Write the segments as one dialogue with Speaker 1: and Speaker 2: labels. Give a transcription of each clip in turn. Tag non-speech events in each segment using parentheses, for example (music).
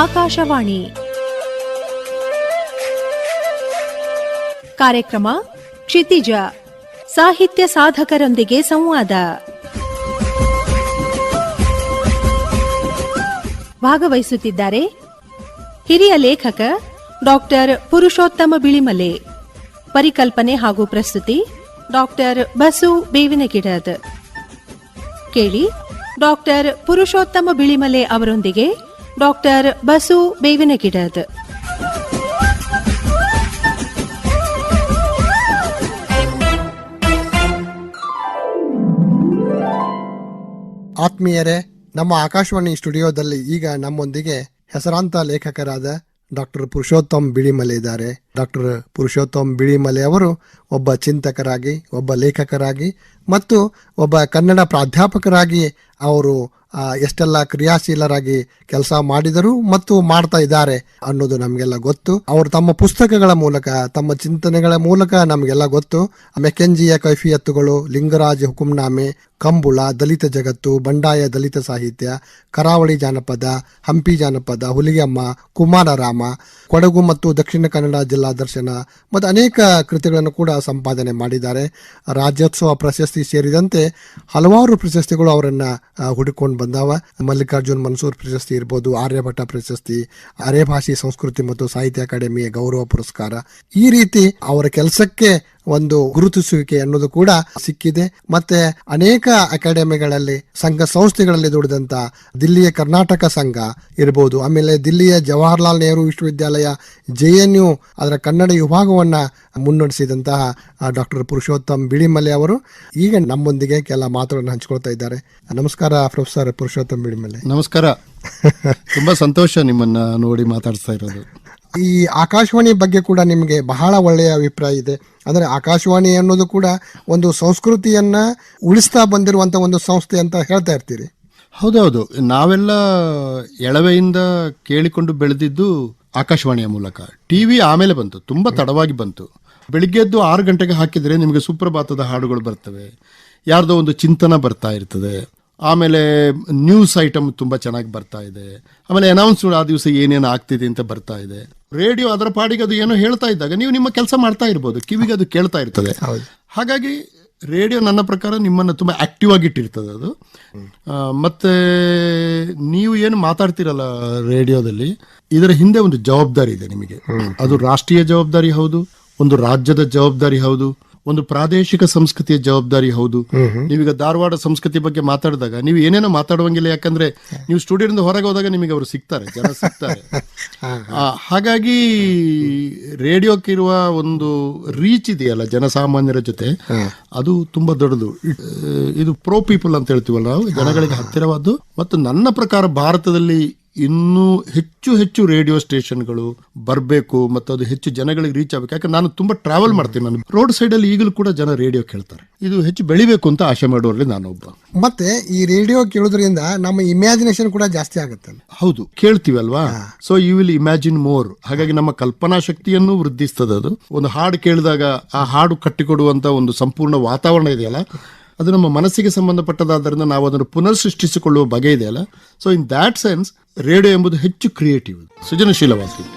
Speaker 1: ಆಕಾಶವಾಣಿ. ಕಾರ್ಯಕ್ರಮ ಕ್ಷಿತಿಜ, ಸಾಹಿತ್ಯ ಸಾಧಕರೊಂದಿಗೆ ಸಂವಾದ. ಭಾಗವಹಿಸುತ್ತಿದ್ದಾರೆ ಹಿರಿಯ ಲೇಖಕ ಡಾಕ್ಟರ್ ಪುರುಷೋತ್ತಮ ಬಿಳಿಮಲೆ, ಪರಿಕಲ್ಪನೆ ಹಾಗೂ ಪ್ರಸ್ತುತಿ ಡಾಕ್ಟರ್ ಬಸು ಬೇವಿನಗಿಡದ್. ಕೇಳಿ ಡಾಕ್ಟರ್ ಪುರುಷೋತ್ತಮ ಬಿಳಿಮಲೆ ಅವರೊಂದಿಗೆ ಡಾಕ್ಟರ್ ಬಸು ಬೇವಿನಗಿಡದ್.
Speaker 2: ಆತ್ಮೀಯರೇ, ನಮ್ಮ ಆಕಾಶವಾಣಿ ಸ್ಟುಡಿಯೋದಲ್ಲಿ ಈಗ ನಮ್ಮೊಂದಿಗೆ ಹೆಸರಾಂತ ಲೇಖಕರಾದ ಡಾಕ್ಟರ್ ಪುರುಷೋತ್ತಮ್ ಬಿಳಿಮಲೆ ಇದ್ದಾರೆ. ಡಾಕ್ಟರ್ ಪುರುಷೋತ್ತಮ್ ಬಿಳಿಮಲೆ ಅವರು ಒಬ್ಬ ಚಿಂತಕರಾಗಿ, ಒಬ್ಬ ಲೇಖಕರಾಗಿ ಮತ್ತು ಒಬ್ಬ ಕನ್ನಡ ಪ್ರಾಧ್ಯಾಪಕರಾಗಿ ಅವರು ಎಷ್ಟೆಲ್ಲ ಕ್ರಿಯಾಶೀಲರಾಗಿ ಕೆಲಸ ಮಾಡಿದರು ಮತ್ತು ಮಾಡ್ತಾ ಇದ್ದಾರೆ ಅನ್ನೋದು ನಮಗೆಲ್ಲ ಗೊತ್ತು. ಅವರು ತಮ್ಮ ಪುಸ್ತಕಗಳ ಮೂಲಕ, ತಮ್ಮ ಚಿಂತನೆಗಳ ಮೂಲಕ ನಮಗೆಲ್ಲ ಗೊತ್ತು. ಮೆಕೆಂಜಿಯ ಕೈಫಿಯತ್ತುಗಳು, ಲಿಂಗರಾಜ ಹುಕುಂನಾಮೆ ಕಂಬುಳ, ದಲಿತ ಜಗತ್ತು, ಬಂಡಾಯ ದಲಿತ ಸಾಹಿತ್ಯ, ಕರಾವಳಿ ಜಾನಪದ, ಹಂಪಿ ಜಾನಪದ ಹುಲಿಗೆಮ್ಮ ಕುಮಾರರಾಮ ಕೊಡಗು ಮತ್ತು ದಕ್ಷಿಣ ಕನ್ನಡ ಜಿಲ್ಲಾ ದರ್ಶನ ಮತ್ತು ಅನೇಕ ಕೃತಿಗಳನ್ನು ಕೂಡ ಸಂಪಾದನೆ ಮಾಡಿದ್ದಾರೆ. ರಾಜ್ಯೋತ್ಸವ ಪ್ರಶಸ್ತಿ ಸೇರಿದಂತೆ ಹಲವಾರು ಪ್ರಶಸ್ತಿಗಳು ಅವರನ್ನ ಹುಡುಕೊಂಡು ಬಂದಾವ. ಮಲ್ಲಿಕಾರ್ಜುನ್ ಮನ್ಸೂರ್ ಪ್ರಶಸ್ತಿ ಇರ್ಬೋದು ಆರ್ಯಭಟ್ಟ ಪ್ರಶಸ್ತಿ ಅರೆಭಾಷಿ ಸಂಸ್ಕೃತಿ ಮತ್ತು ಸಾಹಿತ್ಯ ಅಕಾಡೆಮಿಯ ಗೌರವ ಪುರಸ್ಕಾರ. ಈ ರೀತಿ ಅವರ ಕೆಲಸಕ್ಕೆ ಒಂದು ಗುರುತಿಸುವಿಕೆ ಅನ್ನೋದು ಕೂಡ ಸಿಕ್ಕಿದೆ. ಮತ್ತೆ ಅನೇಕ ಅಕಾಡೆಮಿಗಳಲ್ಲಿ ಸಂಘ ಸಂಸ್ಥೆಗಳಲ್ಲಿ ದುಡಿದಂತ ದಿಲ್ಲಿಯ ಕರ್ನಾಟಕ ಸಂಘ ಇರಬಹುದು ಆಮೇಲೆ ದಿಲ್ಲಿಯ ಜವಾಹರ್ಲಾಲ್ ನೆಹರು ವಿಶ್ವವಿದ್ಯಾಲಯ ಜೆ ಎನ್ ಯು ಅದರ ಕನ್ನಡ ವಿಭಾಗವನ್ನ ಮುನ್ನಡೆಸಿದಂತಹ ಡಾಕ್ಟರ್ ಪುರುಷೋತ್ತಮ್ ಬಿಳಿಮಲೆ ಅವರು. ಈಗ ನಮ್ಮೊಂದಿಗೆ ಕೆಲ ಮಾತುಗಳನ್ನು ಹಂಚಿಕೊಳ್ತಾ ಇದ್ದಾರೆ. ನಮಸ್ಕಾರ ಪ್ರೊಫೆಸರ್ ಪುರುಷೋತ್ತಮ್ ಬಿಳಿಮಲೆ.
Speaker 3: ನಮಸ್ಕಾರ. (laughs) ತುಂಬಾ ಸಂತೋಷ ನಿಮ್ಮನ್ನ ನೋಡಿ ಮಾತಾಡ್ತಾ ಇರೋದು.
Speaker 2: ಈ ಆಕಾಶವಾಣಿ ಬಗ್ಗೆ ಕೂಡ ನಿಮಗೆ ಬಹಳ ಒಳ್ಳೆಯ ಅಭಿಪ್ರಾಯ ಇದೆ. ಅಂದರೆ ಆಕಾಶವಾಣಿ ಅನ್ನೋದು ಕೂಡ ಒಂದು ಸಂಸ್ಕೃತಿಯನ್ನ ಉಳಿಸ್ತಾ ಬಂದಿರುವಂತ ಒಂದು ಸಂಸ್ಥೆ ಅಂತ ಹೇಳ್ತಾ ಇರ್ತೀರಿ.
Speaker 3: ಹೌದೌದು. ನಾವೆಲ್ಲ ಎಳವೆಯಿಂದ ಕೇಳಿಕೊಂಡು ಬೆಳೆದಿದ್ದು ಆಕಾಶವಾಣಿಯ ಮೂಲಕ. ಟಿವಿ ಆಮೇಲೆ ಬಂತು. ತುಂಬಾ ತಡವಾಗಿ ಬಂತು. ಬೆಳಿಗ್ಗೆದ್ದು ಆರು ಗಂಟೆಗೆ ಹಾಕಿದರೆ ನಿಮಗೆ ಸುಪ್ರಭಾತದ ಹಾಡುಗಳು ಬರ್ತವೆ. ಯಾರ್ದೋ ಒಂದು ಚಿಂತನ ಬರ್ತಾ ಇರ್ತದೆ. ಆಮೇಲೆ ನ್ಯೂಸ್ ಐಟಮ್ ತುಂಬಾ ಚೆನ್ನಾಗಿ ಬರ್ತಾ ಇದೆ. ಆಮೇಲೆ ಅನೌನ್ಸ್ ಆ ದಿವಸ ಏನೇನು ಆಗ್ತಿದೆ ಅಂತ ಬರ್ತಾ ಇದೆ. ರೇಡಿಯೋ ಅದರ ಪಾಡಿಗೆ ಅದು ಏನೋ ಹೇಳ್ತಾ ಇದ್ದಾಗ ನೀವು ನಿಮ್ಮ ಕೆಲಸ ಮಾಡ್ತಾ ಇರ್ಬೋದು ಕಿವಿಗೆ ಅದು ಕೇಳ್ತಾ ಇರ್ತದೆ. ಹಾಗಾಗಿ ರೇಡಿಯೋ ನನ್ನ ಪ್ರಕಾರ ನಿಮ್ಮನ್ನು ತುಂಬ ಆಕ್ಟಿವ್ ಆಗಿ ಇಟ್ಟಿರ್ತದೆ ಅದು ಮತ್ತೆ ನೀವು ಏನು ಮಾತಾಡ್ತಿರಲ್ಲ ರೇಡಿಯೋದಲ್ಲಿ ಇದರ ಹಿಂದೆ ಒಂದು ಜವಾಬ್ದಾರಿ ಇದೆ ನಿಮಗೆ. ಅದು ರಾಷ್ಟ್ರೀಯ ಜವಾಬ್ದಾರಿ ಹೌದು ಒಂದು ರಾಜ್ಯದ ಜವಾಬ್ದಾರಿ ಹೌದು ಒಂದು ಪ್ರಾದೇಶಿಕ ಸಂಸ್ಕೃತಿಯ ಜವಾಬ್ದಾರಿ ಹೌದು. ನೀವೀಗ ಧಾರವಾಡ ಸಂಸ್ಕೃತಿ ಬಗ್ಗೆ ಮಾತಾಡಿದಾಗ ನೀವು ಏನೇನೋ ಮಾತಾಡುವಂಗಿಲ್ಲ ಯಾಕಂದ್ರೆ ನೀವು ಸ್ಟುಡಿಯೋದಿಂದ ಹೊರಗೆ ಹೋದಾಗ ನಿಮಗೆ ಅವರು ಸಿಗ್ತಾರೆ ಜನ ಸಿಗ್ತಾರೆ. (laughs) ಹಾಗಾಗಿ ರೇಡಿಯೋಕ್ಕಿರುವ ಒಂದು ರೀಚ್ ಇದೆಯಲ್ಲ ಜನಸಾಮಾನ್ಯರ ಜೊತೆ ಅದು ತುಂಬಾ ದೊಡ್ಡದು. ಇದು ಪ್ರೋ ಪೀಪಲ್ ಅಂತ ಹೇಳ್ತೀವಲ್ಲ ನಾವು ಜನಗಳಿಗೆ ಹತ್ತಿರವಾದ್ದು. ಮತ್ತು ನನ್ನ ಪ್ರಕಾರ ಭಾರತದಲ್ಲಿ ಇನ್ನೂ ಹೆಚ್ಚು ಹೆಚ್ಚು ರೇಡಿಯೋ ಸ್ಟೇಷನ್ಗಳು ಬರಬೇಕು ಮತ್ತು ಅದು ಹೆಚ್ಚು ಜನಗಳಿಗೆ ರೀಚ್ ಆಗಬೇಕು. ಯಾಕಂದ್ರೆ ನಾನು ತುಂಬ ಟ್ರಾವೆಲ್ ಮಾಡ್ತೀನಿ ನಾನು. ರೋಡ್ ಸೈಡಲ್ಲಿ ಈಗಲೂ ಕೂಡ ಜನ ರೇಡಿಯೋ ಕೇಳ್ತಾರೆ. ಇದು ಹೆಚ್ಚು ಬೆಳಿಬೇಕು ಅಂತ ಆಶೆ ಮಾಡೋರಲ್ಲಿ ನಾನೊಬ್ಬ.
Speaker 2: ಮತ್ತೆ ಈ ರೇಡಿಯೋ ಕೇಳೋದ್ರಿಂದ ನಮ್ಮ ಇಮ್ಯಾಜಿನೇಷನ್ ಕೂಡ ಜಾಸ್ತಿ ಆಗುತ್ತೆ
Speaker 3: ಹೌದು ಕೇಳ್ತೀವಲ್ವಾ so you will imagine more ಹಾಗಾಗಿ ನಮ್ಮ ಕಲ್ಪನಾ ಶಕ್ತಿಯನ್ನು ವೃದ್ಧಿಸ್ತದೆ ಅದು. ಒಂದು ಹಾಡು ಕೇಳಿದಾಗ ಆ ಹಾಡು ಕಟ್ಟಿಕೊಡುವಂತ ಒಂದು ಸಂಪೂರ್ಣ ವಾತಾವರಣ ಇದೆಯಲ್ಲ ಅದು ನಮ್ಮ ಮನಸ್ಸಿಗೆ ಸಂಬಂಧಪಟ್ಟದಾದ್ದರಿಂದ ನಾವು ಅದನ್ನು ಪುನರ್ ಸೃಷ್ಟಿಸಿಕೊಳ್ಳುವ ಬಗೆ ಇದೆಯಲ್ಲ so in that sense radio ಎಂಬುದು ಹೆಚ್ಚು ಕ್ರಿಯೇಟಿವ್
Speaker 4: ಸೃಜನಶೀಲವಾಗಿದೆ.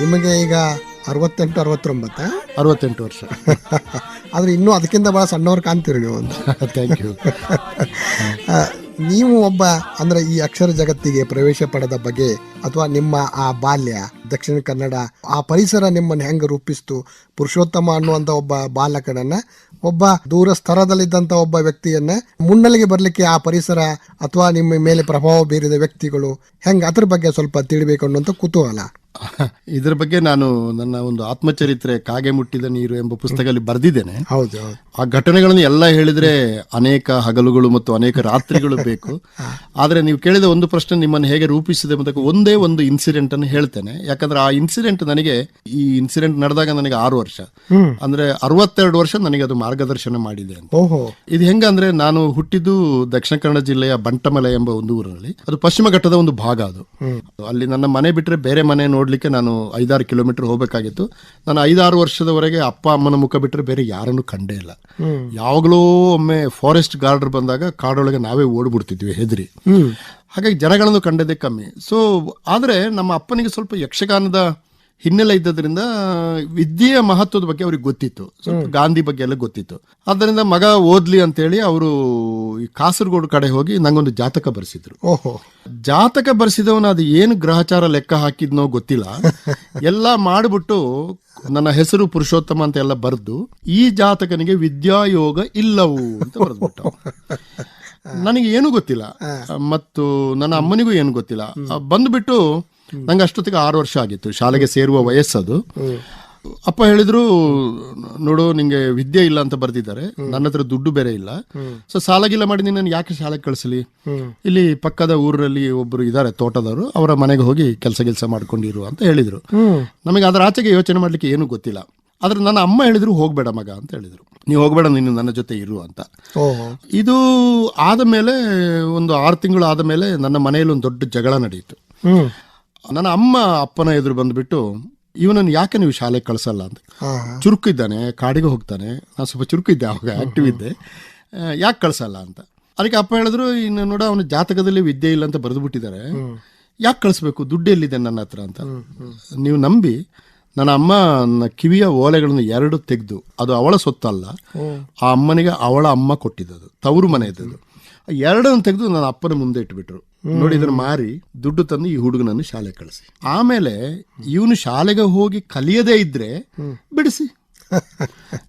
Speaker 2: ನಿಮಗೆ ಈಗ ಅರವತ್ತೆಂಟು ಅರವತ್ತೊಂಬತ್ತ?
Speaker 3: ಅರವತ್ತೆಂಟು ವರ್ಷ. (laughs)
Speaker 2: ಆದರೆ ಇನ್ನೂ ಅದಕ್ಕಿಂತ ಭಾಳ ಸಣ್ಣವ್ರು ಕಾಣ್ತೀರಿ ನೀವು ಅಂತ
Speaker 3: ಥ್ಯಾಂಕ್ ಯು
Speaker 2: ನೀವು ಒಬ್ಬ ಅಂದ್ರೆ ಈ ಅಕ್ಷರ ಜಗತ್ತಿಗೆ ಪ್ರವೇಶ ಪಡೆದ ಬಗ್ಗೆ ಅಥವಾ ನಿಮ್ಮ ಆ ಬಾಲ್ಯ ದಕ್ಷಿಣ ಕನ್ನಡ ಆ ಪರಿಸರ ನಿಮ್ಮನ್ನು ಹೆಂಗೆ ರೂಪಿಸ್ತು ಪುರುಷೋತ್ತಮ ಅನ್ನುವಂಥ ಒಬ್ಬ ಬಾಲಕನನ್ನು ಒಬ್ಬ ದೂರ ಸ್ಥರದಲ್ಲಿದ್ದಂಥ ಒಬ್ಬ ವ್ಯಕ್ತಿಯನ್ನು ಮುನ್ನೆಲೆಗೆ ಬರಲಿಕ್ಕೆ ಆ ಪರಿಸರ ಅಥವಾ ನಿಮ್ಮ ಮೇಲೆ ಪ್ರಭಾವ ಬೀರಿದ ವ್ಯಕ್ತಿಗಳು ಹೆಂಗೆ ಅದ್ರ ಬಗ್ಗೆ ಸ್ವಲ್ಪ ತಿಳಿಬೇಕು ಅನ್ನುವಂಥ ಕುತೂಹಲ. (laughs)
Speaker 3: ಇದರ ಬಗ್ಗೆ ನಾನು ನನ್ನ ಒಂದು ಆತ್ಮಚರಿತ್ರೆ ಕಾಗೆ ಮುಟ್ಟಿದ ನೀರು ಎಂಬ ಪುಸ್ತಕದಲ್ಲಿ ಬರೆದಿದ್ದೇನೆ.
Speaker 2: ಹೌದು
Speaker 3: ಆ ಘಟನೆಗಳನ್ನು ಎಲ್ಲ ಹೇಳಿದ್ರೆ ಅನೇಕ ಹಗಲುಗಳು ಮತ್ತು ಅನೇಕ ರಾತ್ರಿಗಳು ಬೇಕು. (laughs) ಆದ್ರೆ ನೀವು ಕೇಳಿದ ಒಂದು ಪ್ರಶ್ನೆ ನಿಮ್ಮನ್ನು ಹೇಗೆ ರೂಪಿಸಿದೆ ಮತ್ತು ಒಂದೇ ಒಂದು ಇನ್ಸಿಡೆಂಟ್ ಅನ್ನು ಹೇಳ್ತೇನೆ. ಯಾಕಂದ್ರೆ ಆ ಇನ್ಸಿಡೆಂಟ್ ನನಗೆ ಈ ಇನ್ಸಿಡೆಂಟ್ ನಡೆದಾಗ ನನಗೆ ಆರು ವರ್ಷ. ಅಂದ್ರೆ ಅರವತ್ತೆರಡು ವರ್ಷ ನನಗೆ ಅದು ಮಾರ್ಗದರ್ಶನ ಮಾಡಿದೆ ಅಂತ. ಇದು ಹೆಂಗಂದ್ರೆ ನಾನು ಹುಟ್ಟಿದ್ದು ದಕ್ಷಿಣ ಕನ್ನಡ ಜಿಲ್ಲೆಯ ಬಂಟಮಲೆ ಎಂಬ ಒಂದು ಊರಿನಲ್ಲಿ ಅದು ಪಶ್ಚಿಮ ಘಟ್ಟದ ಒಂದು ಭಾಗ ಅದು. ಅಲ್ಲಿ ನನ್ನ ಮನೆ ಬಿಟ್ರೆ ಬೇರೆ ಮನೆ ನೋಡಿ ನೋಡ್ಲಿಕ್ಕೆ ನಾನು ಐದಾರು ಕಿಲೋಮೀಟರ್ ಹೋಗಬೇಕಾಗಿತ್ತು. ನಾನು ಐದಾರು ವರ್ಷದವರೆಗೆ ಅಪ್ಪ ಅಮ್ಮನ ಮುಖ ಬಿಟ್ಟರೆ ಬೇರೆ ಯಾರನ್ನು ಕಂಡೇ ಇಲ್ಲ. ಯಾವಾಗಲೂ ಒಮ್ಮೆ ಫಾರೆಸ್ಟ್ ಗಾರ್ಡರ್ ಬಂದಾಗ ಕಾಡೊಳಗೆ ನಾವೇ ಓಡ್ಬಿಡ್ತಿದ್ವಿ ಹೆದರಿ. ಹಾಗಾಗಿ ಜನಗಳನ್ನು ಕಂಡದೇ ಕಮ್ಮಿ. ಸೊ ಆದರೆ ನಮ್ಮ ಅಪ್ಪನಿಗೆ ಸ್ವಲ್ಪ ಯಕ್ಷಗಾನದ ಹಿನ್ನೆಲೆ ಇದ್ದದ್ರಿಂದ ವಿದ್ಯೆಯ ಮಹತ್ವದ ಬಗ್ಗೆ ಅವ್ರಿಗೆ ಗೊತ್ತಿತ್ತು. ಸ್ವಲ್ಪ ಗಾಂಧಿ ಬಗ್ಗೆ ಎಲ್ಲ ಗೊತ್ತಿತ್ತು. ಆದ್ದರಿಂದ ಮಗ ಓದ್ಲಿ ಅಂತೇಳಿ ಅವರು ಈ ಕಾಸರಗೋಡು ಕಡೆ ಹೋಗಿ ನಂಗೊಂದು ಜಾತಕ ಬರೆಸಿದ್ರು.
Speaker 2: ಓಹೋ.
Speaker 3: ಜಾತಕ ಬರೆಸಿದವನು ಅದು ಏನು ಗ್ರಹಚಾರ ಲೆಕ್ಕ ಹಾಕಿದ್ನೋ ಗೊತ್ತಿಲ್ಲ. (laughs) ಎಲ್ಲ ಮಾಡಿಬಿಟ್ಟು ನನ್ನ ಹೆಸರು ಪುರುಷೋತ್ತಮ ಅಂತ ಎಲ್ಲ ಬರೆದು ಈ ಜಾತಕನಿಗೆ ವಿದ್ಯಾಯೋಗ ಇಲ್ಲವು ಅಂತ ಬರೆದ್ಬಿಟ್ಟ. (laughs) ನನಗೆ ಏನು ಗೊತ್ತಿಲ್ಲ. ಮತ್ತು ನನ್ನ ಅಮ್ಮನಿಗೂ ಏನು ಗೊತ್ತಿಲ್ಲ. ಬಂದ್ಬಿಟ್ಟು ನಂಗೆ ಅಷ್ಟೊತ್ತಿಗೆ ಆರು ವರ್ಷ ಆಗಿತ್ತು ಶಾಲೆಗೆ ಸೇರುವ ವಯಸ್ಸದು. ಅಪ್ಪ ಹೇಳಿದ್ರು ನೋಡು ನಿಂಗೆ ವಿದ್ಯೆ ಇಲ್ಲ ಅಂತ ಬರ್ದಿದ್ದಾರೆ ನನ್ನ ಹತ್ರ ದುಡ್ಡು ಬೇರೆ ಇಲ್ಲ. ಸೊ ಸಾಲಗಿಲ್ಲ ಮಾಡಿ ನಿನ್ನ ಯಾಕೆ ಶಾಲೆಗೆ ಕಳಿಸಲಿ? ಇಲ್ಲಿ ಪಕ್ಕದ ಊರಲ್ಲಿ ಒಬ್ಬರು ಇದ್ದಾರೆ ತೋಟದವರು ಅವರ ಮನೆಗೆ ಹೋಗಿ ಕೆಲಸ ಕೆಲಸ ಮಾಡ್ಕೊಂಡಿರು ಅಂತ ಹೇಳಿದ್ರು. ನಮಗೆ ಅದರ ಆಚೆಗೆ ಯೋಚನೆ ಮಾಡ್ಲಿಕ್ಕೆ ಏನು ಗೊತ್ತಿಲ್ಲ. ಆದ್ರೆ ನನ್ನ ಅಮ್ಮ ಹೇಳಿದ್ರು ಹೋಗ್ಬೇಡ ಮಗ ಅಂತ ಹೇಳಿದ್ರು. ನೀವು ಹೋಗ್ಬೇಡ ನೀನು ನನ್ನ ಜೊತೆ ಇರು ಅಂತ. ಇದು ಆದ ಮೇಲೆ ಒಂದು ಆರು ತಿಂಗಳು ಆದ ಮೇಲೆ ನನ್ನ ಮನೆಯಲ್ಲಿ ಒಂದು ದೊಡ್ಡ ಜಗಳ ನಡೆಯಿತು. ನನ್ನ ಅಮ್ಮ ಅಪ್ಪನ ಎದುರು ಬಂದ್ಬಿಟ್ಟು ಇವನನ್ನು ಯಾಕೆ ನೀವು ಶಾಲೆಗೆ ಕಳಿಸಲ್ಲ? ಅಂತ. ಚುರುಕು ಇದ್ದಾನೆ ಕಾಡಿಗೆ ಹೋಗ್ತಾನೆ. ನಾನು ಸ್ವಲ್ಪ ಚುರುಕು ಇದ್ದೆ ಅವಾಗ ಆಕ್ಟಿವ್ ಇದ್ದೆ. ಯಾಕೆ ಕಳ್ಸಲ್ಲ? ಅಂತ. ಅದಕ್ಕೆ ಅಪ್ಪ ಹೇಳಿದ್ರು ಇನ್ನು ನೋಡ ಅವನ ಜಾತಕದಲ್ಲಿ ವಿದ್ಯೆ ಇಲ್ಲ ಅಂತ ಬರೆದು ಬಿಟ್ಟಿದ್ದಾರೆ ಯಾಕೆ ಕಳಿಸ್ಬೇಕು? ದುಡ್ಡು ಎಲ್ಲಿದೆ ನನ್ನ ಹತ್ರ? ಅಂತ. ನೀವು ನಂಬಿ ನನ್ನ ಅಮ್ಮ ನನ್ನ ಕಿವಿಯ ಓಲೆಗಳನ್ನು ಎರಡು ತೆಗೆದು ಅದು ಅವಳ ಸೊತ್ತಲ್ಲ ಆ ಅಮ್ಮನಿಗೆ ಅವಳ ಅಮ್ಮ ಕೊಟ್ಟಿದ್ದದು ತವರು ಮನೆ ಇದ್ದದ್ದು. ಆ ಎರಡನ್ನು ತೆಗೆದು ನನ್ನ ಅಪ್ಪನ ಮುಂದೆ ಇಟ್ಬಿಟ್ರು. ನೋಡಿ ಇದನ್ನು ಮಾರಿ ದುಡ್ಡು ತಂದು ಈ ಹುಡುಗನನ್ನು ಶಾಲೆಗೆ ಕಳಿಸಿ. ಆಮೇಲೆ ಇವನು ಶಾಲೆಗೆ ಹೋಗಿ ಕಲಿಯದೇ ಇದ್ರೆ ಬಿಡಿಸಿ.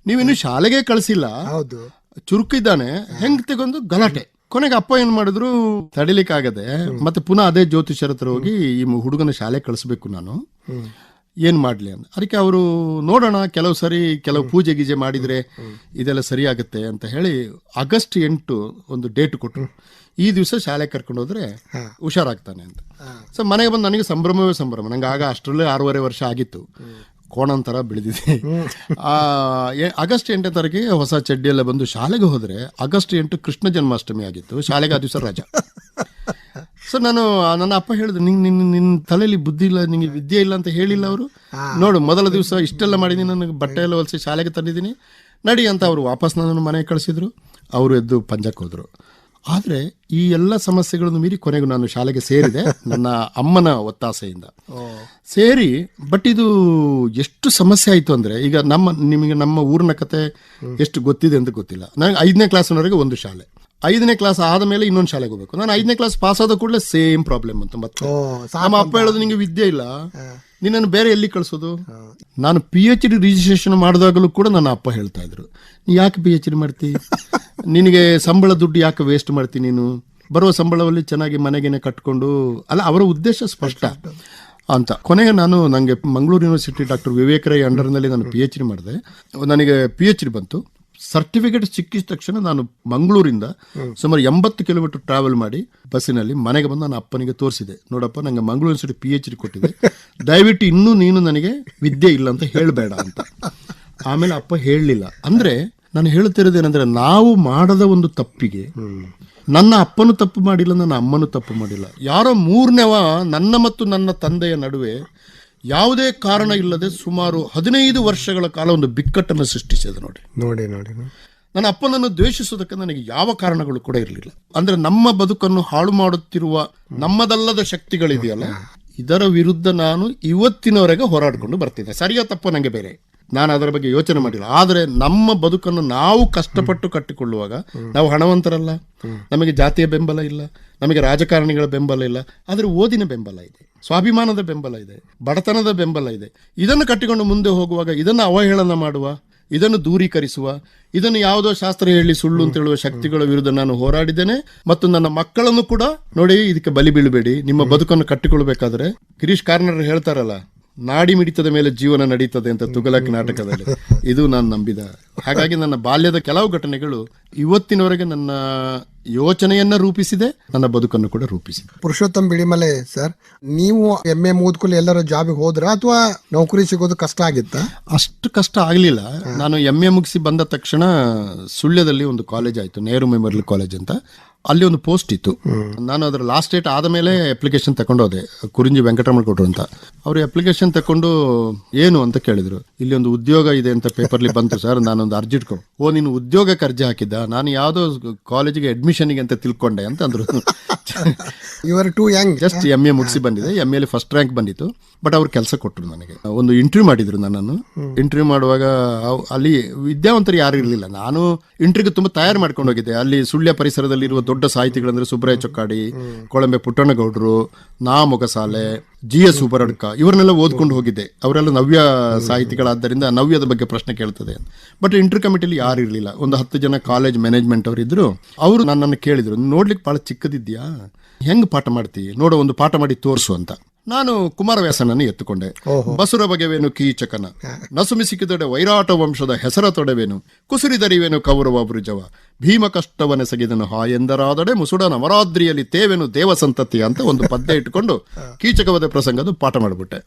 Speaker 3: ನೀವಿನ್ನು ಶಾಲೆಗೆ ಕಳಿಸಿಲ್ಲ.
Speaker 2: ಹೌದು.
Speaker 3: ಚುರುಕಿದ್ದಾನೆ ಹೆಂಗ್ ತಗೊಂಡು ಗಲಾಟೆ. ಕೊನೆಗೆ ಅಪ್ಪ ಏನ್ ಮಾಡಿದ್ರು ತಡಿಲಿಕ್ಕಾಗದೆ ಮತ್ತೆ ಪುನಃ ಅದೇ ಜ್ಯೋತಿಷರ ಹತ್ರ ಹೋಗಿ ಈ ಹುಡುಗನ ಶಾಲೆ ಕಳಿಸ್ಬೇಕು ನಾನು. ಏನ್ ಮಾಡ್ಲಿ ಅಂತ. ಅದಕ್ಕೆ ಅವರು ನೋಡೋಣ ಕೆಲವು ಸರಿ ಕೆಲವು ಪೂಜೆ ಗೀಜೆ ಮಾಡಿದ್ರೆ ಇದೆಲ್ಲ ಸರಿ ಆಗುತ್ತೆ ಅಂತ ಹೇಳಿ ಆಗಸ್ಟ್ ಎಂಟು ಒಂದು ಡೇಟ್ ಕೊಟ್ಟರು ಈ ದಿವಸ ಶಾಲೆ ಕರ್ಕೊಂಡು ಹೋದ್ರೆ ಹುಷಾರಾಗ್ತಾನೆ ಅಂತ. ಸೊ ಮನೆಗೆ ಬಂದು ನನಗೆ ಸಂಭ್ರಮವೇ ಸಂಭ್ರಮ. ನಂಗೆ ಆಗ ಅಷ್ಟರಲ್ಲೇ ಆರೂವರೆ ವರ್ಷ ಆಗಿತ್ತು. ಕೋಣಂತರ ಬೆಳೆದಿದೆ. ಆಗಸ್ಟ್ ಎಂಟನೇ ತಾರೀಕಿಗೆ ಹೊಸ ಚಡ್ಡಿ ಎಲ್ಲ ಬಂದು ಶಾಲೆಗೆ ಹೋದ್ರೆ ಆಗಸ್ಟ್ ಎಂಟು ಕೃಷ್ಣ ಜನ್ಮಾಷ್ಟಮಿ ಆಗಿತ್ತು. ಶಾಲೆಗೆ ಆ ದಿವಸ ರಜಾ. ಸೊ ನಾನು ನನ್ನ ಅಪ್ಪ ಹೇಳಿದ್ರು ನಿನ್ ನಿನ್ ನಿನ್ನ ತಲೆಯಲ್ಲಿ ಬುದ್ಧಿ ಇಲ್ಲ ನಿಂಗೆ ವಿದ್ಯೆ ಇಲ್ಲ ಅಂತ ಹೇಳಿಲ್ಲ ಅವರು. ನೋಡು ಮೊದಲ ದಿವಸ ಇಷ್ಟೆಲ್ಲ ಮಾಡಿದ್ದೀನಿ ನನಗೆ ಬಟ್ಟೆ ಎಲ್ಲ ಹೊಲಿಸಿ ಶಾಲೆಗೆ ತಂದಿದ್ದೀನಿ ನಡಿ ಅಂತ ಅವರು ವಾಪಸ್ ನನ್ನನ್ನು ಮನೆಗೆ ಕಳಿಸಿದ್ರು. ಅವರು ಎದ್ದು ಪಂಜಕ್ಕೆ ಹೋದರು. ಆದರೆ ಈ ಎಲ್ಲ ಸಮಸ್ಯೆಗಳನ್ನು ಮೀರಿ ಕೊನೆಗೂ ನಾನು ಶಾಲೆಗೆ ಸೇರಿದೆ ನನ್ನ ಅಮ್ಮನ ಒತ್ತಾಸೆಯಿಂದ. ಸೇರಿ ಬಟ್ ಇದು ಎಷ್ಟು ಸಮಸ್ಯೆ ಆಯಿತು ಅಂದರೆ ಈಗ ನಮ್ಮ ನಿಮಗೆ ನಮ್ಮ ಊರಿನ ಕತೆ ಎಷ್ಟು ಗೊತ್ತಿದೆ ಅಂತ ಗೊತ್ತಿಲ್ಲ. ನನಗೆ ಐದನೇ ಕ್ಲಾಸ್ನವರೆಗೆ ಒಂದು ಶಾಲೆ. ಐದನೇ ಕ್ಲಾಸ್ ಆದ ಮೇಲೆ ಇನ್ನೊಂದು ಶಾಲೆಗೆ ಹೋಗ್ಬೇಕು. ನಾನು ಐದನೇ ಕ್ಲಾಸ್ ಪಾಸ್ ಆದ ಕೂಡಲೇ ಸೇಮ್ ಪ್ರಾಬ್ಲಮ್ ಅಂತ ಮತ್ತೆ ನಮ್ಮ ಅಪ್ಪ ಹೇಳೋದು ನಿಂಗೆ ವಿದ್ಯೆ ಇಲ್ಲ. ನಿನ್ನನ್ನು ಬೇರೆ ಎಲ್ಲಿ ಕಳಿಸೋದು? ನಾನು ಪಿ ಎಚ್ ಡಿ ರಿಜಿಸ್ಟ್ರೇಷನ್ ಮಾಡಿದಾಗಲೂ ಕೂಡ ನನ್ನ ಅಪ್ಪ ಹೇಳ್ತಾ ಇದ್ರು. ನೀ ಯಾಕೆ ಪಿ ಎಚ್ ಡಿ ಮಾಡ್ತಿ? ನಿನಗೆ ಸಂಬಳ ದುಡ್ಡು ಯಾಕೆ ವೇಸ್ಟ್ ಮಾಡ್ತಿ ನೀನು? ಬರುವ ಸಂಬಳದಲ್ಲಿ ಚೆನ್ನಾಗಿ ಮನೆಗೇನೆ ಕಟ್ಕೊಂಡು ಅಲ್ಲ ಅವರ ಉದ್ದೇಶ ಸ್ಪಷ್ಟ ಅಂತ. ಕೊನೆಗೆ ನಾನು ನನಗೆ ಮಂಗಳೂರು ಯೂನಿವರ್ಸಿಟಿ ಡಾಕ್ಟರ್ ವಿವೇಕ್ ರೈ ಅಂಡರ್ನಲ್ಲಿ ನಾನು ಪಿ ಎಚ್ ಡಿ ಮಾಡಿದೆ. ನನಗೆ ಪಿ ಎಚ್ ಡಿ ಬಂತು. ಸರ್ಟಿಫಿಕೇಟ್ ಸಿಕ್ಕಿದ ತಕ್ಷಣ ನಾನು ಮಂಗಳೂರಿಂದ ಸುಮಾರು ಎಂಬತ್ತು ಕಿಲೋಮೀಟರ್ ಟ್ರಾವೆಲ್ ಮಾಡಿ ಬಸ್ಸಿನಲ್ಲಿ ಮನೆಗೆ ಬಂದು ನಾನು ಅಪ್ಪನಿಗೆ ತೋರಿಸಿದೆ. ನೋಡಪ್ಪ ನಂಗೆ Mangaluru university P H D ಕೊಟ್ಟಿದೆ. (laughs) ದಯವಿಟ್ಟು ಇನ್ನೂ ನೀನು ನನಗೆ ವಿದ್ಯೆ ಇಲ್ಲ ಅಂತ ಹೇಳಬೇಡ ಅಂತ. ಆಮೇಲೆ ಅಪ್ಪ ಹೇಳಲಿಲ್ಲ. ಅಂದರೆ ನಾನು ಹೇಳ್ತಿರೋದೇನೆಂದರೆ ನಾವು ಮಾಡದ ಒಂದು ತಪ್ಪಿಗೆ ನನ್ನ ಅಪ್ಪನು ತಪ್ಪು ಮಾಡಿಲ್ಲ ನನ್ನ ಅಮ್ಮನೂ ತಪ್ಪು ಮಾಡಿಲ್ಲ. ಯಾರೋ ಮೂರನೇವ ನನ್ನ ಮತ್ತು ನನ್ನ ತಂದೆಯ ನಡುವೆ ಯಾವುದೇ ಕಾರಣ ಇಲ್ಲದೆ ಸುಮಾರು ಹದಿನೈದು ವರ್ಷಗಳ ಕಾಲ ಒಂದು ಬಿಕ್ಕಟ್ಟನ್ನು ಸೃಷ್ಟಿಸಿದೆ ನೋಡಿ.
Speaker 2: ನೋಡಿ ನೋಡಿ.
Speaker 3: ನನ್ನ ಅಪ್ಪನನ್ನು ದ್ವೇಷಿಸೋದಕ್ಕೆ ನನಗೆ ಯಾವ ಕಾರಣಗಳು ಕೂಡ ಇರಲಿಲ್ಲ. ಅಂದ್ರೆ ನಮ್ಮ ಬದುಕನ್ನು ಹಾಳು ಮಾಡುತ್ತಿರುವ ನಮ್ಮದಲ್ಲದ ಶಕ್ತಿಗಳಿದೆಯಲ್ಲ ಇದರ ವಿರುದ್ಧ ನಾನು ಇವತ್ತಿನವರೆಗೆ ಹೋರಾಡಿಕೊಂಡು ಬರ್ತಿದ್ದೆ. ಸರಿಯೋ ತಪ್ಪು ನನಗೆ ಬೇರೆ. ನಾನು ಅದರ ಬಗ್ಗೆ ಯೋಚನೆ ಮಾಡಿಲ್ಲ. ಆದರೆ ನಮ್ಮ ಬದುಕನ್ನು ನಾವು ಕಷ್ಟಪಟ್ಟು ಕಟ್ಟಿಕೊಳ್ಳುವಾಗ ನಾವು ಹಣವಂತರಲ್ಲ. ನಮಗೆ ಜಾತಿಯ ಬೆಂಬಲ ಇಲ್ಲ, ನಮಗೆ ರಾಜಕಾರಣಿಗಳ ಬೆಂಬಲ ಇಲ್ಲ, ಆದರೆ ಓದಿನ ಬೆಂಬಲ ಇದೆ, ಸ್ವಾಭಿಮಾನದ ಬೆಂಬಲ ಇದೆ, ಬಡತನದ ಬೆಂಬಲ ಇದೆ. ಇದನ್ನು ಕಟ್ಟಿಕೊಂಡು ಮುಂದೆ ಹೋಗುವಾಗ ಇದನ್ನು ಅವಹೇಳನ ಮಾಡುವ, ಇದನ್ನು ದೂರೀಕರಿಸುವ, ಇದನ್ನು ಯಾವುದೋ ಶಾಸ್ತ್ರ ಹೇಳಿ ಸುಳ್ಳು ಅಂತ ಹೇಳುವ ಶಕ್ತಿಗಳ ವಿರುದ್ಧ ನಾನು ಹೋರಾಡಿದ್ದೇನೆ. ಮತ್ತು ನನ್ನ ಮಕ್ಕಳನ್ನು ಕೂಡ ನೋಡಿ, ಇದಕ್ಕೆ ಬಲಿ ಬೀಳಬೇಡಿ. ನಿಮ್ಮ ಬದುಕನ್ನು ಕಟ್ಟಿಕೊಳ್ಬೇಕಾದ್ರೆ ಗಿರೀಶ್ ಕಾರ್ನರ್ ಹೇಳ್ತಾರಲ್ಲ ನಾಡಿ ಮಿಡಿತದ ಮೇಲೆ ಜೀವನ ನಡೀತದೆ ಅಂತ ತುಗಲಕ್ ನಾಟಕದಲ್ಲಿ. ಇದು ನಾನು ನಂಬಿದ. ಹಾಗಾಗಿ ನನ್ನ ಬಾಲ್ಯದ ಕೆಲವು ಘಟನೆಗಳು ಇವತ್ತಿನವರೆಗೆ ನನ್ನ ಯೋಚನೆಯನ್ನ ರೂಪಿಸಿದೆ ನನ್ನ ಬದುಕನ್ನು ಕೂಡ ರೂಪಿಸಿದೆ.
Speaker 2: ಪುರುಷೋತ್ತಮ್ ಬಿಳಿಮಲೆ ಸರ್ ನೀವು ಎಂ ಎ ಮುಗಿದ್ಕೂಲೆ ಎಲ್ಲರ ಜಾಬಿಗೆ ಹೋದ್ರ ಅಥವಾ ನೌಕರಿ ಸಿಗೋದು ಕಷ್ಟ ಆಗಿತ್ತ?
Speaker 3: ಅಷ್ಟು ಕಷ್ಟ ಆಗಲಿಲ್ಲ. ನಾನು ಎಂ ಎ ಮುಗಿಸಿ ಬಂದ ತಕ್ಷಣ ಸುಳ್ಯದಲ್ಲಿ ಒಂದು ಕಾಲೇಜ್ ಆಯಿತು ನೆಹರು ಮೆಮೋರಿಯಲ್ ಕಾಲೇಜ್ ಅಂತ. ಅಲ್ಲಿ ಒಂದು ಪೋಸ್ಟ್ ಇತ್ತು. ನಾನು ಅದರ ಲಾಸ್ಟ್ ಡೇಟ್ ಆದ ಮೇಲೆ ಅಪ್ಲಿಕೇಶನ್ ತಗೊಂಡೋದೆ. ಕುರಿಂಜಿ ವೆಂಕಟರಮಣ ಕೊಟ್ಟರು ಅಂತ. ಅವರು ಅಪ್ಲಿಕೇಶನ್ ತಕೊಂಡು ಏನು ಅಂತ ಕೇಳಿದ್ರು. ಇಲ್ಲಿ ಒಂದು ಉದ್ಯೋಗ ಇದೆ ಅಂತ ಪೇಪರ್ಲಿ ಬಂತು ಸರ್ ನಾನೊಂದು ಅರ್ಜಿ ಇಟ್ಕೊ. ಓ ನೀನು ಉದ್ಯೋಗಕ್ಕೆ ಅರ್ಜಿ ಹಾಕಿದ್ದ? ನಾನು ಯಾವುದೋ ಕಾಲೇಜಿಗೆ ಅಡ್ಮಿಷನ್ಗೆ ಅಂತ ತಿಳ್ಕೊಂಡೆ ಅಂತ ಅಂದ್ರು.
Speaker 2: Are too young
Speaker 3: just M A ಮುಗಿಸಿ ಬಂದಿದೆ. ಎಂ ಎಲ್ಲಿ ಫಸ್ಟ್ ರ್ಯಾಂಕ್ ಬಂದಿತ್ತು. ಬಟ್ ಅವ್ರು ಕೆಲಸ ಕೊಟ್ಟರು ನನಗೆ. ಒಂದು ಇಂಟರ್ವ್ಯೂ ಮಾಡಿದ್ರು ನನ್ನನ್ನು. ಇಂಟರ್ವ್ಯೂ ಮಾಡುವಾಗ ಅಲ್ಲಿ ವಿದ್ಯಾವಂತರು ಯಾರು ಇರಲಿಲ್ಲ. ನಾನು ಇಂಟರ್ವ್ಯೂಗೆ ತುಂಬಾ ತಯಾರು ಮಾಡ್ಕೊಂಡು ಹೋಗಿದ್ದೆ. ಅಲ್ಲಿ ಸುಳ್ಯ ಪರಿಸರದಲ್ಲಿರುವ ದೊಡ್ಡ ಸಾಹಿತಿಗಳಂದ್ರೆ ಸುಬ್ರಾಯ ಚೊಕ್ಕಾಡಿ, ಕೊಳಂಬೆ ಪುಟ್ಟಣ್ಣಗೌಡರು, ನಾ ಮೊಗಸಾಲೆ ಜಿ ಎಸ್ ಉಬರಡ್ಕ ಇವರನ್ನೆಲ್ಲ ಓದ್ಕೊಂಡು ಹೋಗಿದ್ದೆ. ಅವರೆಲ್ಲ ನವ್ಯ ಸಾಹಿತಿಗಳಾದ್ದರಿಂದ ನವ್ಯದ ಬಗ್ಗೆ ಪ್ರಶ್ನೆ ಕೇಳ್ತದೆ. ಬಟ್ ಇಂಟರ್ ಕಮಿಟಿಲಿ ಯಾರು ಇರಲಿಲ್ಲ. ಒಂದು ಹತ್ತು ಜನ ಕಾಲೇಜ್ ಮ್ಯಾನೇಜ್ಮೆಂಟ್ ಅವರು ಇದ್ರು. ಅವರು ನನ್ನನ್ನು ಕೇಳಿದ್ರು. ನೋಡ್ಲಿಕ್ಕೆ ಭಾಳ ಚಿಕ್ಕದಿದ್ಯಾ? ಹೆಂಗ್ ಪಾಠ ಮಾಡ್ತೀವಿ ನೋಡೋ ಒಂದು ಪಾಠ ಮಾಡಿ ತೋರಿಸು ಅಂತ. ನಾನು ಕುಮಾರವ್ಯಾಸನನ್ನು ಎತ್ತುಕೊಂಡೆ. ಬಸುರ ಬಗೆವೇನು ಕೀಚಕನ. ನಸುಮಿ ಸಿಕ್ಕಿದೊಡೆ ವೈರಾಟ ವಂಶದ ಹೆಸರ ತೊಡೆವೇನು. ಕುಸುರಿದರಿವೇನು ಕೌರವ ಬೃಜವ. ಭೀಮ ಕಷ್ಟವನೆಸಗಿದನು ಹಾ ಎಂದರಾದಡೆ ಮುಸುಡ ನವರಾದ್ರಿಯಲ್ಲಿ ತೇವೆನು ದೇವ ಸಂತತಿ ಅಂತ ಒಂದು ಪದ್ಯ ಇಟ್ಕೊಂಡು (laughs) ಕೀಚಕವದ ಪ್ರಸಂಗದ ಪಾಠ ಮಾಡಿಬಿಟ್ಟೆ.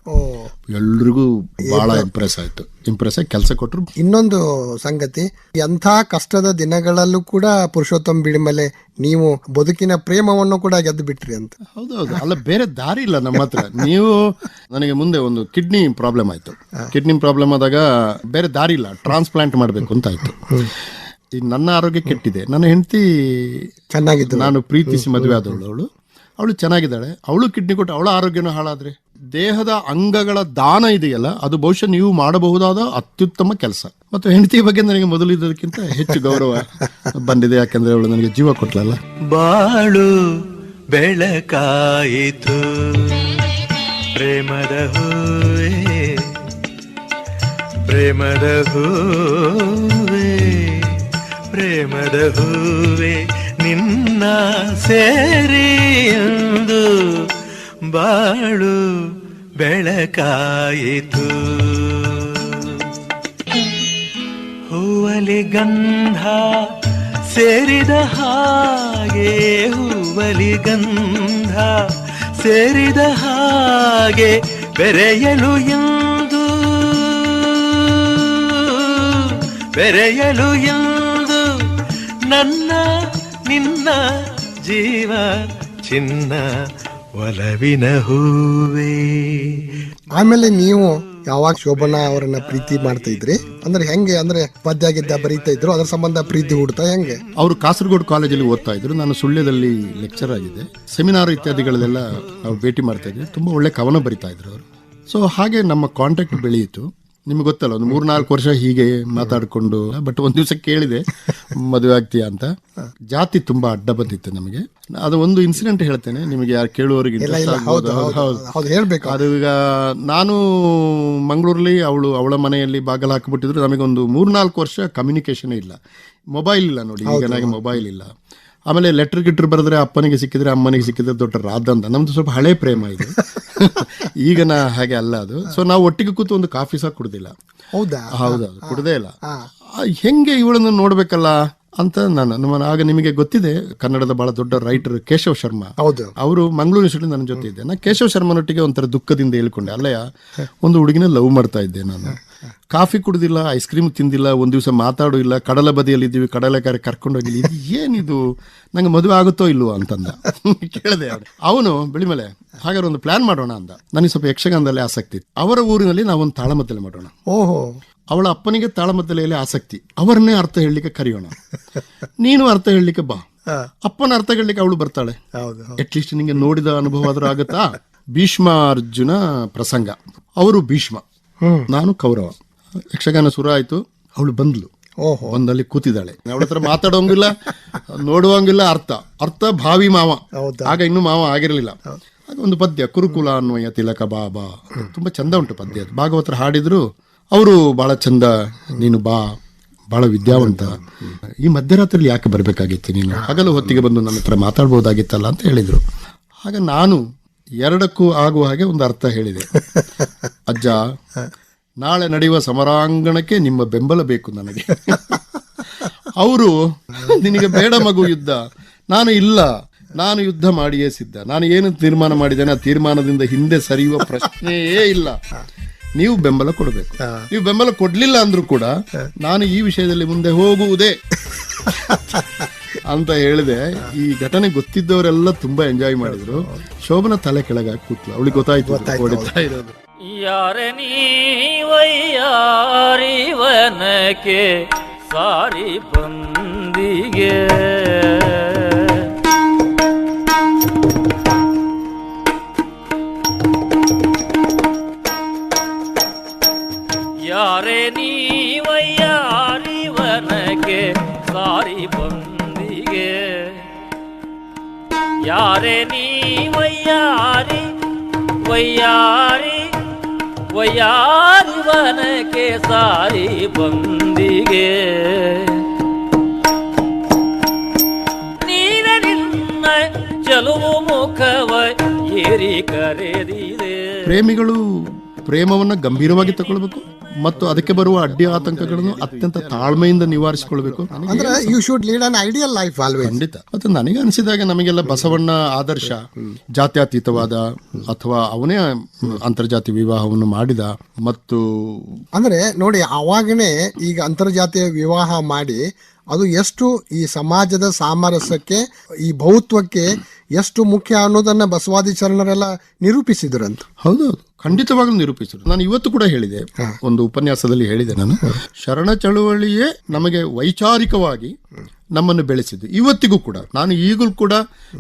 Speaker 3: ಎಲ್ರಿಗೂ ಬಹಳ ಇಂಪ್ರೆಸ್ ಆಯ್ತು. ಇಂಪ್ರೆಸ್ ಆಗಿ ಕೆಲಸ ಕೊಟ್ಟರು
Speaker 2: ಇನ್ನೊಂದು ಸಂಗತಿ ಎಂಥ ಕಷ್ಟದ ದಿನಗಳಲ್ಲೂ ಕೂಡ ಪುರುಷೋತ್ತಮ ಬಿಡಿಮಲೆ ನೀವು ಬದುಕಿನ ಪ್ರೇಮವನ್ನು ಕೂಡ ಗೆದ್ದು ಬಿಟ್ರಿ ಅಂತ.
Speaker 3: ಹೌದೌದು. ಅಲ್ಲ ಬೇರೆ ದಾರಿ ಇಲ್ಲ ನಮ್ಮ ಹತ್ರ ನೀವು ನನಗೆ ಮುಂದೆ ಒಂದು ಕಿಡ್ನಿ ಪ್ರಾಬ್ಲಮ್ ಆಯ್ತು. ಕಿಡ್ನಿ ಪ್ರಾಬ್ಲಮ್ ಆದಾಗ ಬೇರೆ ದಾರಿ ಇಲ್ಲ ಟ್ರಾನ್ಸ್ಪ್ಲಾಂಟ್ ಮಾಡಬೇಕು ಅಂತ ಆಯ್ತು. ಈ ನನ್ನ ಆರೋಗ್ಯ ಕೆಟ್ಟಿದೆ. ನನ್ನ ಹೆಂಡತಿ
Speaker 2: ಚೆನ್ನಾಗಿದ್ದು
Speaker 3: ನಾನು ಪ್ರೀತಿಸಿ ಮದುವೆ ಆದವಳು. ಅವಳು ಅವಳು ಚೆನ್ನಾಗಿದ್ದಾಳೆ. ಅವಳು ಕಿಡ್ನಿ ಕೊಟ್ಟು ಅವಳ ಆರೋಗ್ಯನೂ ಹಾಳಾದ್ರೆ? ದೇಹದ ಅಂಗಗಳ ದಾನ ಇದೆಯಲ್ಲ ಅದು ಬಹುಶಃ ನೀವು ಮಾಡಬಹುದಾದ ಅತ್ಯುತ್ತಮ ಕೆಲಸ. ಮತ್ತು ಹೆಂಡತಿ ಬಗ್ಗೆ ನನಗೆ ಮೊದಲಿದ್ದಕ್ಕಿಂತ ಹೆಚ್ಚು ಗೌರವ ಬಂದಿದೆ. ಯಾಕಂದ್ರೆ ಅವಳು ನನಗೆ ಜೀವ ಕೊಟ್ಲಲ್ಲ.
Speaker 5: ಬಾಳು ಬೆಳಕಾಯಿತು. ಪ್ರೇಮದ ಹೂವೆ, ಪ್ರೇಮದ ಹೂವೇ ಪ್ರೇಮದ ಹೂವೇ, ನಿನ್ನ ಸೇರಿ ಎಂದು ಬಾಳು ಬೆಳಕಾಯಿತು. ಹೂವಲಿ ಗಂಧ ಸೇರಿದ ಹಾಗೆ ಹೂವಲಿ ಗಂಧ ಸೇರಿದ ಹಾಗೆ ಬೆರೆಯಲು ಎಂದು. ಬೆರೆಯಲು ಎಂದು. ನನ್ನ ನಿನ್ನ ಜೀವ ಚಿನ್ನ ಒಲವಿನ ಹೂವೇ.
Speaker 2: ಆಮೇಲೆ ನೀವು ಯಾವಾಗ ಶೋಭನಾ ಅವರನ್ನ ಪ್ರೀತಿ ಮಾಡ್ತಾ ಇದ್ರಿ? ಅಂದ್ರೆ ಹೆಂಗೆ, ಅಂದ್ರೆ ಪದ್ಯ ಗಿದ್ದ ಬರೀತಾ ಇದ್ರು, ಅದ್ರ ಸಂಬಂಧ ಪ್ರೀತಿ ಹುಡ್ತಾ ಹೆಂಗೆ?
Speaker 3: ಅವರು ಕಾಸರಗೋಡು ಕಾಲೇಜಲ್ಲಿ ಓದ್ತಾ ಇದ್ರು. ನಾನು ಸುಳ್ಳ್ಯದಲ್ಲಿ ಲೆಕ್ಚರ್ ಆಗಿದೆ ಸೆಮಿನಾರ್ ಇತ್ಯಾದಿಗಳೆಲ್ಲ ನಾವು ಭೇಟಿ ಮಾಡ್ತಾ ಇದ್ವಿ. ತುಂಬಾ ಒಳ್ಳೆ ಕವನ ಬರಿತಾ ಇದ್ರು ಅವರು. ಸೊ ಹಾಗೆ ನಮ್ಮ ಕಾಂಟ್ಯಾಕ್ಟ್ ಬೆಳೆಯಿತು. ನಿಮ್ಗೆ ಗೊತ್ತಲ್ಲ ಒಂದು ಮೂರ್ನಾಲ್ಕು ವರ್ಷ ಹೀಗೆ ಮಾತಾಡಿಕೊಂಡು ಬಟ್ ಒಂದು ದಿವಸ ಕೇಳಿದೆ ಮದುವೆ ಆಗ್ತೀಯಾ ಅಂತ. ಜಾತಿ ತುಂಬಾ ಅಡ್ಡ ಬಂದಿತ್ತು ನಮಗೆ. ಅದು ಒಂದು ಇನ್ಸಿಡೆಂಟ್ ಹೇಳ್ತೇನೆ ನಿಮಗೆ ಯಾರು ಕೇಳುವವರಿಗೆ
Speaker 2: ಹೇಳ್ಬೇಕು.
Speaker 3: ಅದು ಈಗ ನಾನು ಮಂಗಳೂರಲ್ಲಿ ಅವಳು ಅವಳ ಮನೆಯಲ್ಲಿ ಬಾಗಲ ಹಾಕಿಬಿಟ್ಟಿದ್ರು ನಮಗೊಂದು ಮೂರ್ನಾಲ್ಕು ವರ್ಷ ಕಮ್ಯುನಿಕೇಶನ್ ಇಲ್ಲ. ಮೊಬೈಲ್ ಇಲ್ಲ ನೋಡಿ ಈಗ ನನಗೆ ಮೊಬೈಲ್ ಇಲ್ಲ. ಆಮೇಲೆ ಲೆಟರ್ ಗಿಟ್ರ್ ಬರೆದ್ರೆ ಅಪ್ಪನಿಗೆ ಸಿಕ್ಕಿದ್ರೆ ಅಮ್ಮನಿಗೆ ಸಿಕ್ಕಿದ್ರೆ ದೊಡ್ಡ ರಾಧ ಅಂತ. ನಮ್ದು ಸ್ವಲ್ಪ ಹಳೆ ಪ್ರೇಮ ಇದು. (laughs) ಈಗ ನಾ ಹಾಗೆ ಅಲ್ಲ ಅದು. ಸೊ ನಾವು ಒಟ್ಟಿಗೆ ಕೂತು ಒಂದು ಕಾಫಿ ಸಹ ಕುಡ್ದಿಲ್ಲ.
Speaker 2: ಹೌದಾ?
Speaker 3: ಹೌದೌದು ಕುಡ್ದೇ ಇಲ್ಲ. ಆ, ಹೆಂಗೆ ಇವಳನ್ನು ನೋಡ್ಬೇಕಲ್ಲ? ಅಂತ ನಾನು ನಮ್ಮ ಆಗ ನಿಮಗೆ ಗೊತ್ತಿದೆ ಕನ್ನಡದ ಬಹಳ ದೊಡ್ಡ ರೈಟರ್ ಕೇಶವ್ ಶರ್ಮಾ.
Speaker 2: ಹೌದು.
Speaker 3: ಅವರು ಮಂಗಳೂರು ಸಿಟಿ ನನ್ನ ಜೊತೆ ಇದ್ದೆ. ನಾನು ಕೇಶವ್ ಶರ್ಮನೊಟ್ಟಿಗೆ ಒಂಥರ ದುಃಖದಿಂದ ಹೇಳ್ಕೊಂಡೆ. ಅಲ್ಲಯ್ಯ ಒಂದು ಹುಡುಗಿನ ಲವ್ ಮಾಡ್ತಾ ಇದ್ದೆ ನಾನು. ಕಾಫಿ ಕುಡ್ದಿಲ್ಲ ಐಸ್ ಕ್ರೀಮ್ ತಿಂದಿಲ್ಲ ಒಂದು ದಿವಸ ಮಾತಾಡೋ ಇಲ್ಲ ಕಡಲ ಬದಿಯಲ್ಲಿ ಇದ್ದೀವಿ ಕಡಲೆಕಾರಿ ಕರ್ಕೊಂಡು ಹೋಗಿಲ್ಲ. ಇದು ಏನಿದು? ನಂಗೆ ಮದುವೆ ಆಗುತ್ತೋ ಇಲ್ವೋ ಅಂತಂದ. (laughs) ಕೇಳಿದೆ ಅವನು ಬೆಳಿಮಲೆ ಹಾಗಾದ್ರೆ ಒಂದು ಪ್ಲಾನ್ ಮಾಡೋಣ ಅಂದ. ನನಗೆ ಸ್ವಲ್ಪ ಯಕ್ಷಗಾನದಲ್ಲಿ ಆಸಕ್ತಿ. ಅವರ ಊರಿನಲ್ಲಿ ನಾವೊಂದು ತಾಳಮದ್ದಲೆ ಮಾಡೋಣ.
Speaker 2: ಓಹೋ.
Speaker 3: ಅವಳ ಅಪ್ಪನಿಗೆ ತಾಳಮದ್ದಲೆಯಲ್ಲಿ ಆಸಕ್ತಿ. ಅವರನ್ನೇ ಅರ್ಥ ಹೇಳಲಿಕ್ಕೆ ಕರೆಯೋಣ. (laughs) ನೀನು ಅರ್ಥ ಹೇಳಲಿಕ್ಕೆ ಬಾ. ಅಪ್ಪನ ಅರ್ಥ ಹೇಳಲಿಕ್ಕೆ ಅವಳು ಬರ್ತಾಳೆ.
Speaker 2: ಹೌದು
Speaker 3: ಅಟ್ಲೀಸ್ಟ್ ನಿಂಗೆ ನೋಡಿದ ಅನುಭವ ಆದ್ರೂ ಆಗುತ್ತಾ? ಭೀಷ್ಮ ಅರ್ಜುನ ಪ್ರಸಂಗ. ಅವರು ಭೀಷ್ಮ. ನಾನು ಕೌರವ. ಯಕ್ಷಗಾನ ಶುರು ಆಯ್ತು. ಅವಳು ಬಂದ್ಲು.
Speaker 2: ಓಹೋ.
Speaker 3: ಬಂದಲ್ಲಿ ಕೂತಿದ್ದಾಳೆ. ಅವಳ ಹತ್ರ ಮಾತಾಡೋಂಗಿಲ್ಲ ನೋಡುವಂಗಿಲ್ಲ ಅರ್ಥ. ಅರ್ಥ ಭಾವಿ ಮಾವ.
Speaker 2: ಹೌದಾ?
Speaker 3: ಆಗ ಇನ್ನು ಮಾವ ಆಗಿರಲಿಲ್ಲ. ಆಗ ಒಂದು ಪದ್ಯ ಕುರುಕುಲ ಅನ್ವಯ ತಿಲಕ ಬಾಬಾ. ತುಂಬಾ ಚಂದ ಉಂಟು ಪದ್ಯ ಭಾಗವತರು ಹಾಡಿದ್ರು ಅವರು ಬಹಳ ಚಂದ ನೀನು ಬಾ ಬಹಳ ವಿದ್ಯಾವಂತ. ಈ ಮಧ್ಯರಾತ್ರಿಯಲ್ಲಿ ಯಾಕೆ ಬರಬೇಕಾಗಿತ್ತು ನೀನು? ಹಗಲು ಹೊತ್ತಿಗೆ ಬಂದು ನನ್ನ ಹತ್ರ ಮಾತಾಡ್ಬೋದಾಗಿತ್ತಲ್ಲ ಅಂತ ಹೇಳಿದರು. ಆಗ ನಾನು ಎರಡಕ್ಕೂ ಆಗುವ ಹಾಗೆ ಒಂದು ಅರ್ಥ ಹೇಳಿದೆ. (laughs) ಅಜ್ಜ ನಾಳೆ ನಡೆಯುವ ಸಮರಾಂಗಣಕ್ಕೆ ನಿಮ್ಮ ಬೆಂಬಲ ಬೇಕು ನನಗೆ. (laughs) ಅವರು ನಿನಗೆ ಬೇಡ ಮಗು ಯುದ್ಧ. ನಾನು ಇಲ್ಲ. ನಾನು ಯುದ್ಧ ಮಾಡಿಯೇ ಸಿದ್ಧ. ನಾನು ಏನು ತೀರ್ಮಾನ ಮಾಡಿದ್ದೇನೆ ಆ ತೀರ್ಮಾನದಿಂದ ಹಿಂದೆ ಸರಿಯುವ ಪ್ರಶ್ನೆಯೇ ಇಲ್ಲ. ನೀವು ಬೆಂಬಲ ಕೊಡಬೇಕು. ನೀವು ಬೆಂಬಲ ಕೊಡ್ಲಿಲ್ಲ ಅಂದ್ರೂ ಕೂಡ ನಾನು ಈ ವಿಷಯದಲ್ಲಿ ಮುಂದೆ ಹೋಗುವುದೇ ಅಂತ ಹೇಳಿದೆ. ಈ ಘಟನೆ ಗೊತ್ತಿದ್ದವರೆಲ್ಲ ತುಂಬಾ ಎಂಜಾಯ್ ಮಾಡಿದ್ರು. ಶೋಭನ ತಲೆ ಕೆಳಗೆ ಕೂತ್ಲು. ಅವಳಿಗೆ ಗೊತ್ತಾಯ್ತು ಹೊಡಿತಾ ಇರೋದು
Speaker 6: ಯಾರ ನೀವಯ್ಯಾರಿವನಕ್ಕೆ ಸಾರಿ ಬಂದಿಗೆ? ಯಾರೇ ನೀವಯ್ಯಾರಿವನಕ್ಕೆ ಸಾರಿ ಬಂದಿಗೆ. ಯಾರೇ ನೀವಯ್ಯಾರಿ ವಯ್ಯಾರಿ ವಯ್ಯಾರಿ ವನಕ್ಕೆ ಸಾರಿ ಬಂದಿಗೆ. ನೀರ ನಿನ್ನ ಚಲುವು ಮುಖವ ಏರಿ ಕರೆದಿದೆ.
Speaker 3: ಪ್ರೇಮಿಗಳು, ಪ್ರೇಮವನ್ನ ಗಂಭೀರವಾಗಿ ತಗೊಳ್ಬೇಕು. ಮತ್ತು ಅದಕ್ಕೆ ಬರುವ ಅಡ್ಡಿ ಆತಂಕಗಳನ್ನು ಅತ್ಯಂತ ತಾಳ್ಮೆಯಿಂದ ನಿವಾರಿಸಿಕೊಳ್ಬೇಕು.
Speaker 2: ಅಂದ್ರೆ you should lead an ideal life always
Speaker 3: ಖಂಡಿತ. ಮತ್ತು ನನಗೆ ಅನಿಸಿದಾಗ ನಮಗೆಲ್ಲ ಬಸವಣ್ಣ ಆದರ್ಶ ಜಾತ್ಯತೀತವಾದ ಅಥವಾ ಅವನೇ ಅಂತರ್ಜಾತಿ ವಿವಾಹವನ್ನು ಮಾಡಿದ ಮತ್ತು
Speaker 2: ಅಂದ್ರೆ ನೋಡಿ ಅವಾಗನೇ ಈಗ ಅಂತರ್ಜಾತಿಯ ವಿವಾಹ ಮಾಡಿ ಅದು ಎಷ್ಟು ಈ ಸಮಾಜದ ಸಾಮರಸ್ಯಕ್ಕೆ ಈ ಬಹುತ್ವಕ್ಕೆ ಎಷ್ಟು ಮುಖ್ಯ ಅನ್ನೋದನ್ನ ಬಸವಾದಿ ಶರಣರೆಲ್ಲ ನಿರೂಪಿಸಿದ್ರಂತ.
Speaker 3: ಹೌದು ಖಂಡಿತವಾಗ್ಲೂ ನಿರೂಪಿಸಿದ್ರು. ನಾನು ಇವತ್ತು ಕೂಡ ಹೇಳಿದೆ. ಒಂದು ಉಪನ್ಯಾಸದಲ್ಲಿ ಹೇಳಿದೆ ನಾನು. ಶರಣ ಚಳುವಳಿಯೇ ನಮಗೆ ವೈಚಾರಿಕವಾಗಿ ನಮ್ಮನ್ನು ಬೆಳೆಸಿದ್ದು. ಇವತ್ತಿಗೂ ಕೂಡ. ನಾನು ಈಗಲೂ ಕೂಡ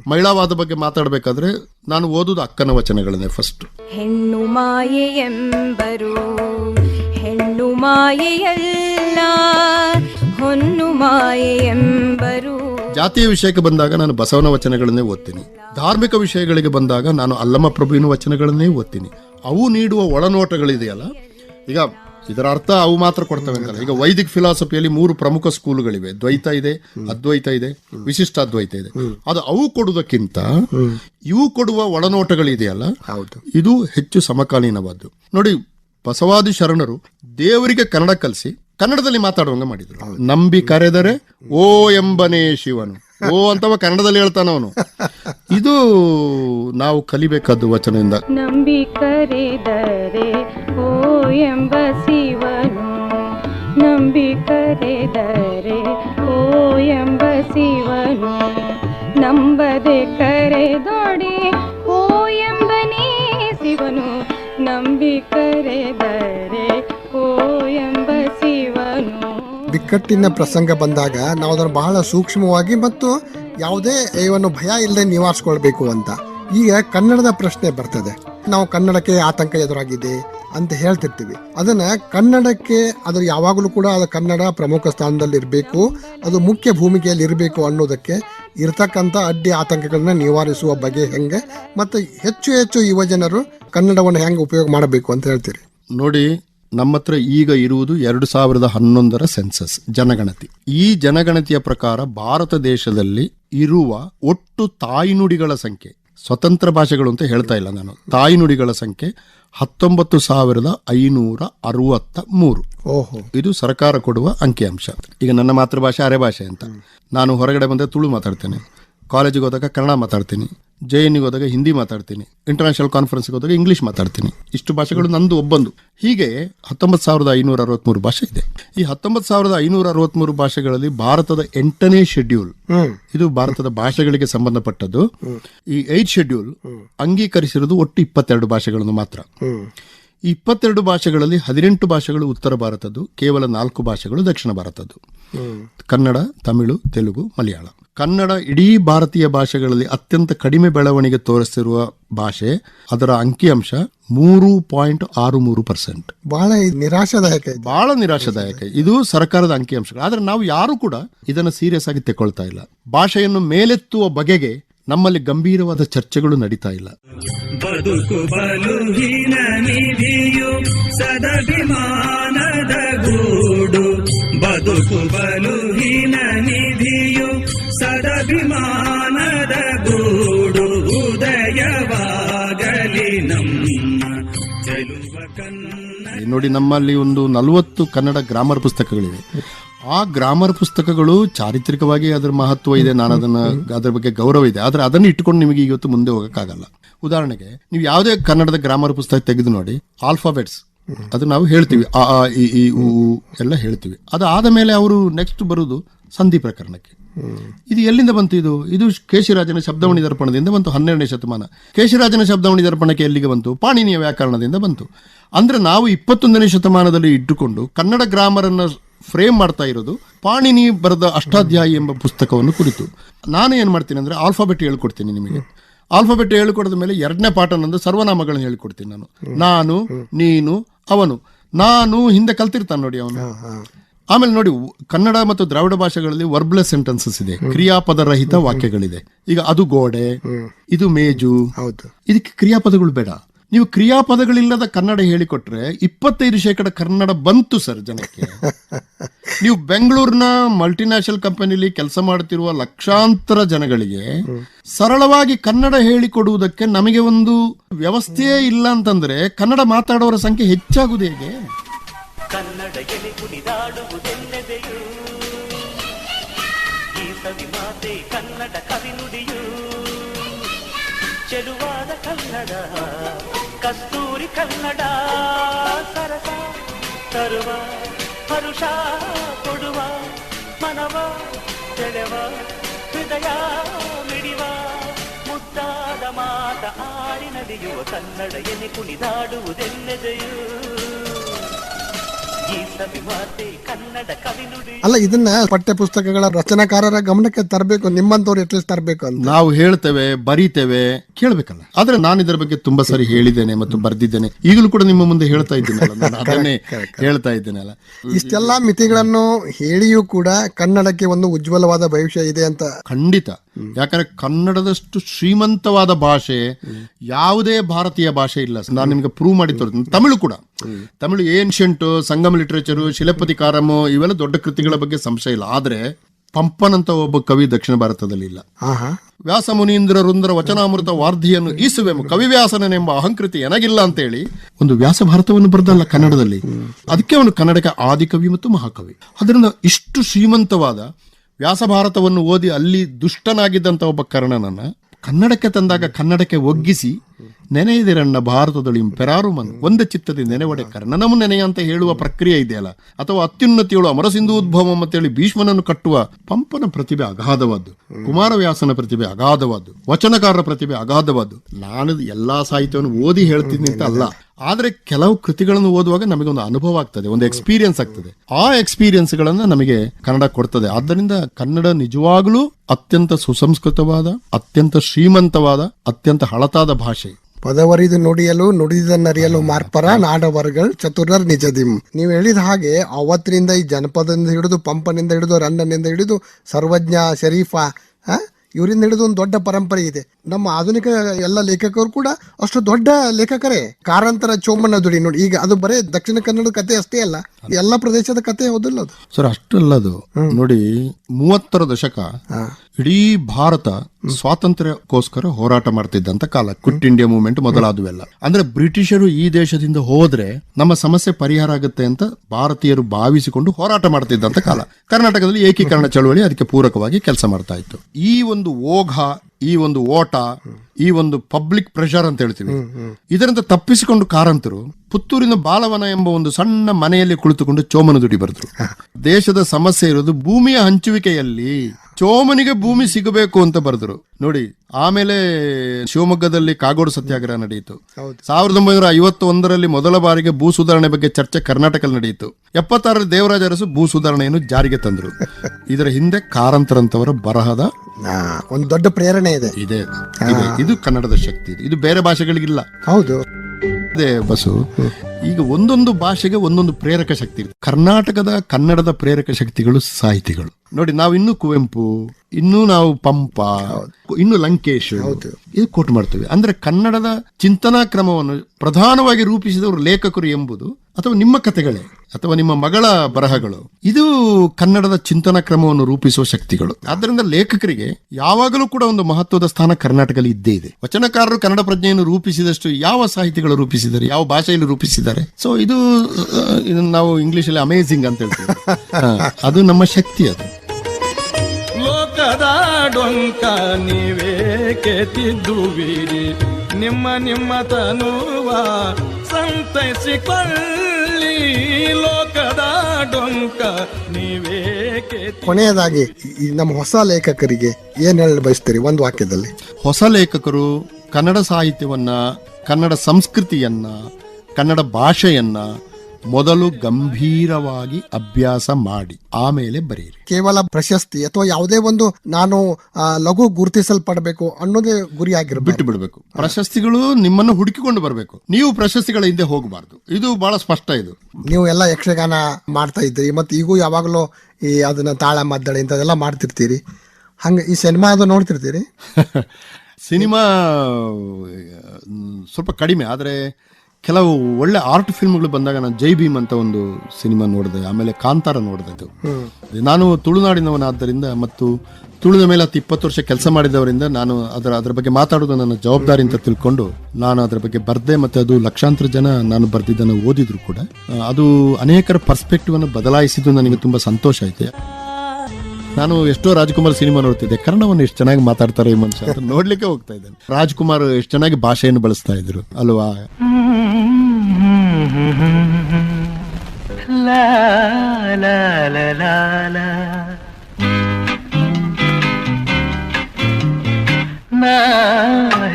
Speaker 3: ಮಹಿಳಾವಾದ ಬಗ್ಗೆ ಮಾತಾಡಬೇಕಾದ್ರೆ ನಾನು ಓದುದು ಅಕ್ಕನ ವಚನಗಳನ್ನೇ ಫಸ್ಟ್
Speaker 7: ಹೆಣ್ಣು ಮಾಯೆಯೆಂಬರು ಹೆಣ್ಣು ಮಾಯೆಯಲ್ಲ ಹೊನ್ನು ಮಾಯೆಯೆಂಬರು
Speaker 3: ಜಾತಿಯ ವಿಷಯಕ್ಕೆ ಬಂದಾಗ ನಾನು ಬಸವನ ವಚನಗಳನ್ನೇ ಓದ್ತೀನಿ. ಧಾರ್ಮಿಕ ವಿಷಯಗಳಿಗೆ ಬಂದಾಗ ನಾನು ಅಲ್ಲಮ್ಮ ಪ್ರಭುವಿನ ವಚನಗಳನ್ನೇ ಓದ್ತೀನಿ. ಅವು ನೀಡುವ ಒಳನೋಟಗಳಿದೆಯಲ್ಲ ಈಗ ಇದರ ಅರ್ಥ ಅವು ಮಾತ್ರ ಕೊಡ್ತವೆ ಅಂತಲ್ಲ ಈಗ ವೈದಿಕ ಫಿಲಾಸಫಿಯಲ್ಲಿ ಮೂರು ಪ್ರಮುಖ ಸ್ಕೂಲ್ಗಳಿವೆ. ದ್ವೈತ ಇದೆ ಅದ್ವೈತ ಇದೆ ವಿಶಿಷ್ಟ ಅದ್ವೈತ ಇದೆ. ಅದು ಅವು ಕೊಡುವುದಕ್ಕಿಂತ ಇವು ಕೊಡುವ ಒಳನೋಟಗಳಿದೆಯಲ್ಲ
Speaker 2: ಹೌದು.
Speaker 3: ಇದು ಹೆಚ್ಚು ಸಮಕಾಲೀನವಾದ್ದು. ನೋಡಿ ಬಸವಾದಿ ಶರಣರು ದೇವರಿಗೆ ಕನ್ನಡ ಕಲಿಸಿ ಕನ್ನಡದಲ್ಲಿ ಮಾತಾಡುವಂಗ ಮಾಡಿದ್ರು. ನಂಬಿ ಕರೆದರೆ ಓ ಎಂಬನೇ ಶಿವನು. ಓ ಅಂತವ ಕನ್ನಡದಲ್ಲಿ ಹೇಳ್ತಾನ ಅವನು. ಇದು ನಾವು ಕಲಿಬೇಕಾದ್ದು ವಚನದಿಂದ.
Speaker 7: ನಂಬಿ ಕರೆದರೆ ಓ ಎಂಬ ಶಿವನು. ನಂಬಿ ಕರೆದರೆ ಓ ಎಂಬ ಶಿವನು. ನಂಬದೆ ಕರೆದೊಡೆ ಓ ಎಂಬನೇ ಶಿವನು. ನಂಬಿ ಕರೆದರೆ
Speaker 2: ಬಿಕ್ಕಟ್ಟಿನ ಪ್ರಸಂಗ ಬಂದಾಗ ನಾವು ಅದನ್ನು ಬಹಳ ಸೂಕ್ಷ್ಮವಾಗಿ ಮತ್ತು ಯಾವುದೇ ಇವನ್ನು ಭಯ ಇಲ್ಲದೆ ನಿವಾರಿಸ್ಕೊಳ್ಬೇಕು ಅಂತ. ಈಗ ಕನ್ನಡದ ಪ್ರಶ್ನೆ ಬರ್ತದೆ. ನಾವು ಕನ್ನಡಕ್ಕೆ ಆತಂಕ ಎದುರಾಗಿದೆ ಅಂತ ಹೇಳ್ತಿರ್ತೀವಿ. ಅದನ್ನ ಕನ್ನಡಕ್ಕೆ, ಅದು ಯಾವಾಗಲೂ ಕೂಡ ಅದು ಕನ್ನಡ ಪ್ರಮುಖ ಸ್ಥಾನದಲ್ಲಿ ಇರಬೇಕು, ಅದು ಮುಖ್ಯ ಭೂಮಿಕೆಯಲ್ಲಿ ಇರಬೇಕು ಅನ್ನೋದಕ್ಕೆ ಇರತಕ್ಕಂಥ ಅಡ್ಡಿ ಆತಂಕಗಳನ್ನ ನಿವಾರಿಸುವ ಬಗೆ ಹೆಂಗೆ, ಮತ್ತು ಹೆಚ್ಚು ಹೆಚ್ಚು ಯುವಜನರು ಕನ್ನಡವನ್ನು ಹೆಂಗೆ ಉಪಯೋಗ ಮಾಡಬೇಕು ಅಂತ ಹೇಳ್ತೀರಿ?
Speaker 3: ನೋಡಿ ನಮ್ಮ ಹತ್ರ ಈಗ ಇರುವುದು ಎರಡು ಸಾವಿರದ ಹನ್ನೊಂದರ ಸೆನ್ಸಸ್ ಜನಗಣತಿ. ಈ ಜನಗಣತಿಯ ಪ್ರಕಾರ ಭಾರತ ದೇಶದಲ್ಲಿ ಇರುವ ಒಟ್ಟು ತಾಯಿನುಡಿಗಳ ಸಂಖ್ಯೆ ಸ್ವತಂತ್ರ ಭಾಷೆಗಳು ಅಂತ ಹೇಳ್ತಾ ಇಲ್ಲ ನಾನು ತಾಯಿನುಡಿಗಳ ಸಂಖ್ಯೆ ಹತ್ತೊಂಬತ್ತು ಸಾವಿರದ ಐನೂರ ಅರವತ್ತ ಮೂರು.
Speaker 2: ಓಹೋ.
Speaker 3: ಇದು ಸರ್ಕಾರ ಕೊಡುವ ಅಂಕಿಅಂಶ. ಈಗ ನನ್ನ ಮಾತೃಭಾಷೆ ಅರೆ ಭಾಷೆ ಅಂತ. ನಾನು ಹೊರಗಡೆ ಬಂದರೆ ತುಳು ಮಾತಾಡ್ತೇನೆ. ಕಾಲೇಜಿಗೆ ಹೋದಾಗ ಕನ್ನಡ ಮಾತಾಡ್ತೀನಿ ಜೆ ಎನ್ಗೆ ಹೋದಾಗ ಹಿಂದಿ ಮಾತಾಡ್ತೀನಿ ಇಂಟರ್ನ್ಯಾಷನಲ್ ಕಾನ್ಫರೆನ್ಸ್ಗೆ ಹೋದಾಗ ಇಂಗ್ಲೀಷ್ ಮಾತಾಡ್ತೀನಿ. ಇಷ್ಟು ಭಾಷೆಗಳು ನಂದು ಒಬ್ಬಂದು. ಹೀಗೆ ಹತ್ತೊಂಬತ್ತು ಸಾವಿರದ ಐನೂರ ಅರವತ್ಮೂರು ಭಾಷೆ ಇದೆ. ಈ ಹತ್ತೊಂಬತ್ತು ಸಾವಿರದ ಐನೂರ ಅರವತ್ಮೂರು ಭಾಷೆಗಳಲ್ಲಿ ಭಾರತದ ಎಂಟನೇ ಶೆಡ್ಯೂಲ್ ಇದು ಭಾರತದ ಭಾಷೆಗಳಿಗೆ ಸಂಬಂಧಪಟ್ಟದ್ದು. ಈ ಏಟ್ ಶೆಡ್ಯೂಲ್ ಅಂಗೀಕರಿಸಿರುವುದು ಒಟ್ಟು ಇಪ್ಪತ್ತೆರಡು ಭಾಷೆಗಳನ್ನು ಮಾತ್ರ. ಈ ಇಪ್ಪತ್ತೆರಡು ಭಾಷೆಗಳಲ್ಲಿ ಹದಿನೆಂಟು ಭಾಷೆಗಳು ಉತ್ತರ ಭಾರತದ್ದು ಕೇವಲ ನಾಲ್ಕು ಭಾಷೆಗಳು ದಕ್ಷಿಣ ಭಾರತದ್ದು. ಕನ್ನಡ ತಮಿಳು ತೆಲುಗು ಮಲಯಾಳ. ಕನ್ನಡ ಇಡೀ ಭಾರತೀಯ ಭಾಷೆಗಳಲ್ಲಿ ಅತ್ಯಂತ ಕಡಿಮೆ ಬೆಳವಣಿಗೆ ತೋರಿಸಿರುವ ಭಾಷೆ ಅದರ ಅಂಕಿಅಂಶ ಮೂರು ಪಾಯಿಂಟ್ ಆರು ಮೂರು ಪರ್ಸೆಂಟ್.
Speaker 2: ಬಹಳ ನಿರಾಶಾದಾಯಕ
Speaker 3: ಬಹಳ ನಿರಾಶಾದಾಯಕ. ಇದು ಸರ್ಕಾರದ ಅಂಕಿಅಂಶಗಳು. ಆದರೆ ನಾವು ಯಾರು ಕೂಡ ಇದನ್ನು ಸೀರಿಯಸ್ ಆಗಿ ತಗೊಳ್ತಾ ಇಲ್ಲ. ಭಾಷೆಯನ್ನು ಮೇಲೆತ್ತುವ ಬಗೆಗೆ ನಮ್ಮಲ್ಲಿ ಗಂಭೀರವಾದ ಚರ್ಚೆಗಳು ನಡೀತಾ ಇಲ್ಲ.
Speaker 8: ಬದುಕು ಬಲುಹೀನ ನಿಧಿಯು ಸದಭಿಮಾನದ ಗೂಡು ಉದಯವಾಗಲಿ ನಮ್ಮ
Speaker 3: ನೋಡಿ ನಮ್ಮಲ್ಲಿ ಒಂದು ನಲವತ್ತು ಕನ್ನಡ ಗ್ರಾಮರ್ ಪುಸ್ತಕಗಳಿವೆ. ಆ ಗ್ರಾಮರ್ ಪುಸ್ತಕಗಳು ಚಾರಿತ್ರಿಕವಾಗಿ ಅದರ ಮಹತ್ವ ಇದೆ, ನಾನು ಅದನ್ನ ಅದರ ಬಗ್ಗೆ ಗೌರವ ಇದೆ. ಆದರೆ ಅದನ್ನ ಇಟ್ಕೊಂಡು ನಿಮಗೆ ಇವತ್ತು ಮುಂದೆ ಹೋಗೋಕ್ಕಾಗಲ್ಲ. ಉದಾಹರಣೆಗೆ, ನೀವು ಯಾವುದೇ ಕನ್ನಡದ ಗ್ರಾಮರ್ ಪುಸ್ತಕ ತೆಗೆದು ನೋಡಿ, ಆಲ್ಫಾಬೆಟ್ಸ್. ಅದು ನಾವು ಹೇಳ್ತೀವಿ. ಆ ಇ ಎಲ್ಲ ಹೇಳ್ತೀವಿ. ಅದಾದ ಮೇಲೆ ಅವರು ನೆಕ್ಸ್ಟ್ ಬರುವುದು ಸಂಧಿ ಪ್ರಕರಣಕ್ಕೆ. ಇದು ಎಲ್ಲಿಂದ ಬಂತು ಇದು? ಇದು ಕೇಶಿರಾಜನ ಶಬ್ದವಣಿ ದರ್ಪಣದಿಂದ ಬಂತು, ಹನ್ನೆರಡನೇ ಶತಮಾನ. ಕೇಶಿರಾಜನ ಶಬ್ದವಣಿ ದರ್ಪಣಕ್ಕೆ ಎಲ್ಲಿಗೆ ಬಂತು? ಪಾಣಿನಿಯ ವ್ಯಾಕರಣದಿಂದ ಬಂತು. ಅಂದ್ರೆ ನಾವು ಇಪ್ಪತ್ತೊಂದನೇ ಶತಮಾನದಲ್ಲಿ ಇಟ್ಟುಕೊಂಡು ಕನ್ನಡ ಗ್ರಾಮರ್ ಅನ್ನ ಫ್ರೇಮ್ ಮಾಡ್ತಾ ಇರೋದು ಪಾಣಿನಿ ಬರೆದ ಅಷ್ಟಾಧ್ಯಾಯಿ ಎಂಬ ಪುಸ್ತಕವನ್ನು ಕುರಿತು. ನಾನು ಏನು ಮಾಡ್ತೀನಿ ಅಂದ್ರೆ ಆಲ್ಫಾಬೆಟ್ ಹೇಳ್ಕೊಡ್ತೀನಿ ನಿಮಗೆ. ಆಲ್ಫಾಬೆಟ್ ಹೇಳ್ಕೊಡದ ಮೇಲೆ ಎರಡನೇ ಪಾಠ ಸರ್ವನಾಮಗಳನ್ನು ಸರ್ವನಾಮಗಳನ್ನ ಹೇಳ್ಕೊಡ್ತೀನಿ ನಾನು. ನಾನು, ನೀನು, ಅವನು. ನಾನು ಹಿಂದೆ ಕಲ್ತಿರ್ತಾನೆ ನೋಡಿ ಅವನು. ಆಮೇಲೆ ನೋಡಿ ಕನ್ನಡ ಮತ್ತು ದ್ರಾವಿಡ ಭಾಷೆಗಳಲ್ಲಿ ವರ್ಬ್ಲೆಸ್ ಸೆಂಟೆನ್ಸಸ್ ಇದೆ. ಕ್ರಿಯಾಪದ ರಹಿತ ವಾಕ್ಯಗಳಿದೆ. ಈಗ ಅದು ಗೋಡೆ ಇದು ಮೇಜು
Speaker 2: ಹೌದು.
Speaker 3: ಇದಕ್ಕೆ ಕ್ರಿಯಾಪದಗಳು ಬೇಡ. ನೀವು ಕ್ರಿಯಾಪದಗಳಿಲ್ಲದ ಕನ್ನಡ ಹೇಳಿಕೊಟ್ರೆ ಇಪ್ಪತ್ತೈದು ಶೇಕಡ ಕನ್ನಡ ಬಂತು ಸರ್ ಜನಕ್ಕೆ. (laughs) ನೀವು ಬೆಂಗಳೂರಿನ ಮಲ್ಟಿನ್ಯಾಷನಲ್ ಕಂಪನಿಲಿ ಕೆಲಸ ಮಾಡುತ್ತಿರುವ ಲಕ್ಷಾಂತರ ಜನಗಳಿಗೆ ಸರಳವಾಗಿ ಕನ್ನಡ ಹೇಳಿಕೊಡುವುದಕ್ಕೆ ನಮಗೆ ಒಂದು ವ್ಯವಸ್ಥೆಯೇ ಇಲ್ಲ ಅಂತಂದ್ರೆ ಕನ್ನಡ ಮಾತಾಡೋರ ಸಂಖ್ಯೆ ಹೆಚ್ಚಾಗುವುದು ಹೇಗೆ?
Speaker 4: ಕನ್ನಡ ಎಲೆ ಕುಣಿದಾಡುವುದೆನ್ನೆದೆಯು ಸವಿ ಮಾತೆ ಕನ್ನಡ ಕವಿ ನುಡಿಯು? ಚೆಲುವಾದ ಕನ್ನಡ, ಕಸ್ತೂರಿ ಕನ್ನಡ ಸರಸ. ತರುವ, ಹರುಷ, ಕೊಡುವ, ಮನವ, ಸೆಳೆವ, ಹೃದಯ ಮಿಡಿವ. ಮುದ್ದಾದ ಮಾತ ಆಡಿ ನಡೆಯುವ ಕನ್ನಡ ಎನೆ ಕುಣಿದಾಡುವುದೆನ್ನೆದೆಯು
Speaker 2: ಅಲ್ಲ ಇದನ್ನ ಪಠ್ಯ ಪುಸ್ತಕಗಳ ರಚನಾಕಾರರ ಗಮನಕ್ಕೆ ತರಬೇಕು ನಿಮ್ಮಂತವ್ರು ಎಟ್ಲೀಸ್ಟ್ ತರಬೇಕು ಅಂತ.
Speaker 3: ನಾವು ಹೇಳ್ತೇವೆ ಬರೀತೇವೆ ಕೇಳ್ಬೇಕಲ್ಲ. ಆದ್ರೆ ನಾನು ಇದರ ಬಗ್ಗೆ ತುಂಬಾ ಸರಿ ಹೇಳಿದ್ದೇನೆ ಮತ್ತು ಬರ್ದಿದ್ದೇನೆ. ಈಗಲೂ ಕೂಡ ನಿಮ್ಮ ಮುಂದೆ ಹೇಳ್ತಾ ಇದ್ದೇನೆ ನಾನು ಅದನ್ನೇ ಹೇಳ್ತಾ ಇದ್ದೇನಲ್ಲ
Speaker 2: ಇಷ್ಟೆಲ್ಲಾ ಮಿತಿಗಳನ್ನು ಹೇಳಿಯೂ ಕೂಡ ಕನ್ನಡಕ್ಕೆ ಒಂದು ಉಜ್ವಲವಾದ ಭವಿಷ್ಯ ಇದೆ ಅಂತ.
Speaker 3: ಖಂಡಿತ. ಯಾಕಂದ್ರೆ ಕನ್ನಡದಷ್ಟು ಶ್ರೀಮಂತವಾದ ಭಾಷೆ ಯಾವುದೇ ಭಾರತೀಯ ಭಾಷೆ ಇಲ್ಲ. ನಾನು ನಿಮ್ಗೆ ಪ್ರೂವ್ ಮಾಡಿ ತೋರಿಸ್ತೀನಿ. ತಮಿಳು ಕೂಡ. Tamil ancient Sangam literature Silappatikaram ಇವೆಲ್ಲ ದೊಡ್ಡ ಕೃತಿಗಳ ಬಗ್ಗೆ ಸಂಶಯ ಇಲ್ಲ. ಆದ್ರೆ ಪಂಪನಂತ ಒಬ್ಬ ಕವಿ ದಕ್ಷಿಣ ಭಾರತದಲ್ಲಿ ಇಲ್ಲ. ವ್ಯಾಸ ಮುನೀಂದ್ರ ರುಂದ್ರ ವಚನಾಮೃತ ವಾರ್ಧಿಯನ್ನು ಈಸುವೆಮು ಕವಿವ್ಯಾಸನೆಂಬ ಅಹಂಕೃತಿ ಎನಗಿಲ್ಲ ಅಂತೇಳಿ ಒಂದು ವ್ಯಾಸ ಭಾರತವನ್ನು ಬರೆದಲ್ಲ ಕನ್ನಡದಲ್ಲಿ. ಅದಕ್ಕೆ ಅವನು ಕನ್ನಡಕ್ಕೆ ಆದಿಕವಿ ಮತ್ತು ಮಹಾಕವಿ. ಅದರಿಂದ ಇಷ್ಟು ಶ್ರೀಮಂತವಾದ ವ್ಯಾಸ ಭಾರತವನ್ನು ಓದಿ ಅಲ್ಲಿ ದುಷ್ಟನಾಗಿದ್ದಂಥ ಒಬ್ಬ ಕರ್ಣನನ್ನು ಕನ್ನಡಕ್ಕೆ ತಂದಾಗ ಕನ್ನಡಕ್ಕೆ ಒಗ್ಗಿಸಿ ನೆನೆಯದಿರಣ್ಣ ಭಾರತದೊಳಿ ಪೆರಾರು ಮನ್ ಒಂದ ಚಿತ್ತದಿ ನೆನೆವಡೆ ಕರ್ಣನಮ್ಮ ನೆನೆಯ ಅಂತ ಹೇಳುವ ಪ್ರಕ್ರಿಯೆ ಇದೆಯಲ್ಲ? ಅಥವಾ ಅತ್ಯುನ್ನತಿಯಳು ಅಮರಸಿಂಧು ಉದ್ಭವ ಅಂತೇಳಿ ಭೀಷ್ಮನನ್ನು ಕಟ್ಟುವ ಪಂಪನ ಪ್ರತಿಭೆ ಅಗಾಧವಾದ್ದು, ಕುಮಾರವ್ಯಾಸನ ಪ್ರತಿಭೆ ಅಗಾಧವಾದ್ದು, ವಚನಕಾರರ ಪ್ರತಿಭೆ ಅಗಾಧವಾದ್ದು. ನಾನು ಎಲ್ಲಾ ಸಾಹಿತ್ಯವನ್ನು ಓದಿ ಹೇಳ್ತೀನಿ ಅಂತ ಅಲ್ಲ. ಆದ್ರೆ ಕೆಲವು ಕೃತಿಗಳನ್ನು ಓದುವಾಗ ನಮಗೆ ಒಂದು ಅನುಭವ ಆಗ್ತದೆ, ಒಂದು ಎಕ್ಸ್ಪೀರಿಯನ್ಸ್ ಆಗ್ತದೆ. ಆ ಎಕ್ಸ್ಪೀರಿಯನ್ಸ್ ಗಳನ್ನ ನಮಗೆ ಕನ್ನಡ ಕೊಡ್ತದೆ. ಆದ್ದರಿಂದ ಕನ್ನಡ ನಿಜವಾಗಲೂ ಅತ್ಯಂತ ಸುಸಂಸ್ಕೃತವಾದ, ಅತ್ಯಂತ ಶ್ರೀಮಂತವಾದ, ಅತ್ಯಂತ ಹಳತಾದ ಭಾಷೆ.
Speaker 2: ಪದವರಿದು ನುಡಿಯಲು ನುಡಿದನ್ನರಿಯಲು ಮಾರ್ಪರ ನಾಡವರ್ಗಳು ಚತುರರ್ ನಿಜದಿಂ. ನೀವು ಹೇಳಿದ ಹಾಗೆ ಅವತ್ತಿನಿಂದ ಈ ಜನಪದದಿಂದ ಹಿಡಿದು ಪಂಪನಿಂದ ಹಿಡಿದು ರನ್ನನಿಂದ ಹಿಡಿದು ಸರ್ವಜ್ಞ ಶರೀಫಾ ಇವರಿಂದ ಹಿಡಿದು ಒಂದು ದೊಡ್ಡ ಪರಂಪರೆ ಇದೆ. ನಮ್ಮ ಆಧುನಿಕ ಎಲ್ಲ ಲೇಖಕರು ಕೂಡ ಅಷ್ಟು ದೊಡ್ಡ ಲೇಖಕರೇ. ಕಾರಂತರ ಚೋಮಣ್ಣ ದುಡಿ ನೋಡಿ ಈಗ ಅದು ಬರೇ ದಕ್ಷಿಣ ಕನ್ನಡದ ಕತೆ ಅಷ್ಟೇ ಅಲ್ಲ ಎಲ್ಲ ಪ್ರದೇಶದ ಕತೆ ಹೌದಿಲ್ಲ ಅದು?
Speaker 3: ಸರ್ ಅಷ್ಟಲ್ಲ ಅದು. ನೋಡಿ ಮೂವತ್ತರ ದಶಕ ಇಡೀ ಭಾರತ ಸ್ವಾತಂತ್ರ್ಯಕ್ಕೋಸ್ಕರ ಹೋರಾಟ ಮಾಡ್ತಿದ್ದಂತ ಕಾಲ ಕ್ವಿಟ್ ಇಂಡಿಯಾ ಮೂವ್ಮೆಂಟ್ ಮೊದಲಾದವೆಲ್ಲ. ಅಂದ್ರೆ ಬ್ರಿಟಿಷರು ಈ ದೇಶದಿಂದ ಹೋದ್ರೆ ನಮ್ಮ ಸಮಸ್ಯೆ ಪರಿಹಾರ ಆಗುತ್ತೆ ಅಂತ ಭಾರತೀಯರು ಭಾವಿಸಿಕೊಂಡು ಹೋರಾಟ ಮಾಡ್ತಿದ್ದಂತ ಕಾಲ. ಕರ್ನಾಟಕದಲ್ಲಿ ಏಕೀಕರಣ ಚಳವಳಿ ಅದಕ್ಕೆ ಪೂರಕವಾಗಿ ಕೆಲಸ ಮಾಡ್ತಾ ಇತ್ತು. ಈ ಒಂದು ಓಘ ಈ ಒಂದು ಓಟ, ಈ ಒಂದು ಪಬ್ಲಿಕ್ ಪ್ರೆಷರ್ ಅಂತ ಹೇಳ್ತೀವಿ ಇದರಿಂದ ತಪ್ಪಿಸಿಕೊಂಡು ಕಾರಂತರು ಪುತ್ತೂರಿನ ಬಾಲವನ ಎಂಬ ಒಂದು ಸಣ್ಣ ಮನೆಯಲ್ಲಿ ಕುಳಿತುಕೊಂಡು ಚೋಮನ ದುಡಿ ಬರೆದ್ರು. ದೇಶದ ಸಮಸ್ಯೆ ಇರೋದು ಭೂಮಿಯ ಹಂಚುವಿಕೆಯಲ್ಲಿ ಚೋಮನಿಗೆ ಭೂಮಿ ಸಿಗಬೇಕು ಅಂತ ಬರೆದ್ರು. ನೋಡಿ ಆಮೇಲೆ ಶಿವಮೊಗ್ಗದಲ್ಲಿ ಕಾಗೋಡು ಸತ್ಯಾಗ್ರಹ ನಡೆಯಿತು. ಸಾವಿರದ ಒಂಬೈನೂರ ಐವತ್ತೊಂದರಲ್ಲಿ ಮೊದಲ ಬಾರಿಗೆ ಭೂ ಸುಧಾರಣೆ ಬಗ್ಗೆ ಚರ್ಚೆ ಕರ್ನಾಟಕದಲ್ಲಿ ನಡೆಯಿತು. ಎಪ್ಪತ್ತಾರರಲ್ಲಿ ದೇವರಾಜ ಅರಸು ಭೂ ಸುಧಾರಣೆಯನ್ನು ಜಾರಿಗೆ ತಂದರು. (laughs) ಇದರ ಹಿಂದೆ ಕಾರಂತರಂತವರ ಬರಹದ
Speaker 2: ಒಂದು ದೊಡ್ಡ ಪ್ರೇರಣೆ ಇದೆ.
Speaker 3: ಇದೆ. ಇದೆ. ಕನ್ನಡದ ಶಕ್ತಿ ಇದು. ಇದು ಬೇರೆ ಭಾಷೆಗಳಿಗಿಲ್ಲ.
Speaker 2: ಹೌದು.
Speaker 3: ಇದೆ ಬಸ್ಸು ಈಗ ಒಂದೊಂದು ಭಾಷೆಗೆ ಒಂದೊಂದು ಪ್ರೇರಕ ಶಕ್ತಿ ಕರ್ನಾಟಕದ ಕನ್ನಡದ ಪ್ರೇರಕ ಶಕ್ತಿಗಳು ಸಾಹಿತಿಗಳು. ನೋಡಿ ನಾವು ಇನ್ನು ಕುವೆಂಪು ಇನ್ನು ನಾವು ಪಂಪ ಇನ್ನು ಲಂಕೇಶ್ ಇದು ಕೋಟ್ ಮಾಡ್ತೇವೆ. ಅಂದ್ರೆ ಕನ್ನಡದ ಚಿಂತನಾ ಕ್ರಮವನ್ನು ಪ್ರಧಾನವಾಗಿ ರೂಪಿಸಿದವರು ಲೇಖಕರು ಎಂಬುದು ಅಥವಾ ನಿಮ್ಮ ಕಥೆಗಳೇ ಅಥವಾ ನಿಮ್ಮ ಮಗಳ ಬರಹಗಳು ಇದು ಕನ್ನಡದ ಚಿಂತನಾ ಕ್ರಮವನ್ನು ರೂಪಿಸುವ ಶಕ್ತಿಗಳು. ಆದ್ದರಿಂದ ಲೇಖಕರಿಗೆ ಯಾವಾಗಲೂ ಕೂಡ ಒಂದು ಮಹತ್ವದ ಸ್ಥಾನ ಕರ್ನಾಟಕದಲ್ಲಿ ಇದ್ದೇ ಇದೆ. ವಚನಕಾರರು ಕನ್ನಡ ಪ್ರಜ್ಞೆಯನ್ನು ರೂಪಿಸಿದಷ್ಟು ಯಾವ ಸಾಹಿತಿಗಳು ರೂಪಿಸಿದ್ದಾರೆ ಯಾವ ಭಾಷೆಯಲ್ಲಿ ರೂಪಿಸಿದ್ದಾರೆ. ಸೊ ಇದು ಇದನ್ನು ನಾವು ಇಂಗ್ಲಿಷ್ ಅಲ್ಲಿ ಅಮೇಝಿಂಗ್ ಅಂತ ಹೇಳ್ತೀವಿ. (laughs) ಅದು ನಮ್ಮ ಶಕ್ತಿ ಅದು.
Speaker 5: ಲೋಕದ ಡೊಂಕ ನೀವೇ ನಿಮ್ಮ ನಿಮ್ಮ ತನುವ ಸಂತೈಸಿಕೊಳ್ಳಿ.
Speaker 8: ಲೋಕದ ಡೊಂಕ ನೀವೇ
Speaker 2: ಕೊನೆಯದಾಗಿ ಈ ನಮ್ಮ ಹೊಸ ಲೇಖಕರಿಗೆ ಏನ್ ಹೇಳಲು ಬಯಸ್ತೀರಿ? ಒಂದು ವಾಕ್ಯದಲ್ಲಿ.
Speaker 3: ಹೊಸ ಲೇಖಕರು ಕನ್ನಡ ಸಾಹಿತ್ಯವನ್ನ ಕನ್ನಡ ಸಂಸ್ಕೃತಿಯನ್ನ ಕನ್ನಡ ಭಾಷೆಯನ್ನ ಮೊದಲು ಗಂಭೀರವಾಗಿ ಅಭ್ಯಾಸ ಮಾಡಿ ಆಮೇಲೆ ಬರೀರಿ.
Speaker 2: ಕೇವಲ ಪ್ರಶಸ್ತಿ ಅಥವಾ ಯಾವುದೇ ಒಂದು ನಾನು ಲಘು ಗುರುತಿಸಲ್ಪಡಬೇಕು ಅನ್ನೋದೇ ಗುರಿ ಆಗಿರ್ಬೇಕು
Speaker 3: ಬಿಟ್ಟು ಬಿಡಬೇಕು. ಪ್ರಶಸ್ತಿಗಳು ನಿಮ್ಮನ್ನು ಹುಡುಕಿಕೊಂಡು ಬರಬೇಕು. ನೀವು ಪ್ರಶಸ್ತಿಗಳ ಹಿಂದೆ ಹೋಗಬಾರ್ದು. ಇದು ಬಹಳ ಸ್ಪಷ್ಟ ಇದು.
Speaker 2: ನೀವು ಎಲ್ಲ ಯಕ್ಷಗಾನ ಮಾಡ್ತಾ ಇದ್ದೀರಿ ಮತ್ತೆ ಈಗೂ ಯಾವಾಗಲೂ ಈ ಅದನ್ನ ತಾಳ ಮದ್ದಳೆ ಇಂಥದೆಲ್ಲ ಮಾಡ್ತಿರ್ತೀರಿ. ಹಂಗ ಈ ಸಿನಿಮಾ ಅದು ನೋಡ್ತಿರ್ತೀರಿ? (laughs)
Speaker 3: ಸಿನಿಮಾ ಸ್ವಲ್ಪ ಕಡಿಮೆ ಆದರೆ ಕೆಲವು ಒಳ್ಳೆ ಆರ್ಟ್ ಫಿಲ್ಮ್ಗಳು ಬಂದಾಗ ನಾನು ಜೈ ಭೀಮ್ ಅಂತ ಒಂದು ಸಿನಿಮಾ ನೋಡಿದೆ ಆಮೇಲೆ ಕಾಂತಾರ ನೋಡಿದೆ ನಾನು ತುಳುನಾಡಿನವನಾದ್ದರಿಂದ ಮತ್ತು ತುಳಿದ ಮೇಲೆ ಹತ್ತು ಇಪ್ಪತ್ತು ವರ್ಷ ಕೆಲಸ ಮಾಡಿದವರಿಂದ ನಾನು ಅದರ ಅದರ ಬಗ್ಗೆ ಮಾತಾಡೋದು ನನ್ನ ಜವಾಬ್ದಾರಿ ಅಂತ ತಿಳ್ಕೊಂಡು ನಾನು ಅದರ ಬಗ್ಗೆ ಬರ್ದೆ ಮತ್ತೆ ಅದು ಲಕ್ಷಾಂತರ ಜನ ನಾನು ಬರ್ದಿದ್ದನ್ನು ಓದಿದ್ರು ಕೂಡ. ಅದು ಅನೇಕರ ಪರ್ಸ್ಪೆಕ್ಟಿವ್ ಅನ್ನು ಬದಲಾಯಿಸಿದ್ದು ನನಗೆ ತುಂಬಾ ಸಂತೋಷ ಐತೆ ನಾನು ಎಷ್ಟೋ ರಾಜ್ಕುಮಾರ್ ಸಿನಿಮಾ ನೋಡ್ತಿದ್ದೆ. ಕನ್ನಡವನ್ನು ಎಷ್ಟು ಚೆನ್ನಾಗಿ ಮಾತಾಡ್ತಾರೆ ಈ ಮನುಷ್ಯ ಅಂತ ನೋಡ್ಲಿಕ್ಕೆ ಹೋಗ್ತಾ ಇದ್ದೇನೆ. ರಾಜ್ಕುಮಾರ್ ಎಷ್ಟು ಚೆನ್ನಾಗಿ ಭಾಷೆಯನ್ನು ಬಳಸ್ತಾ ಇದ್ರು, ಅಲ್ವಾ?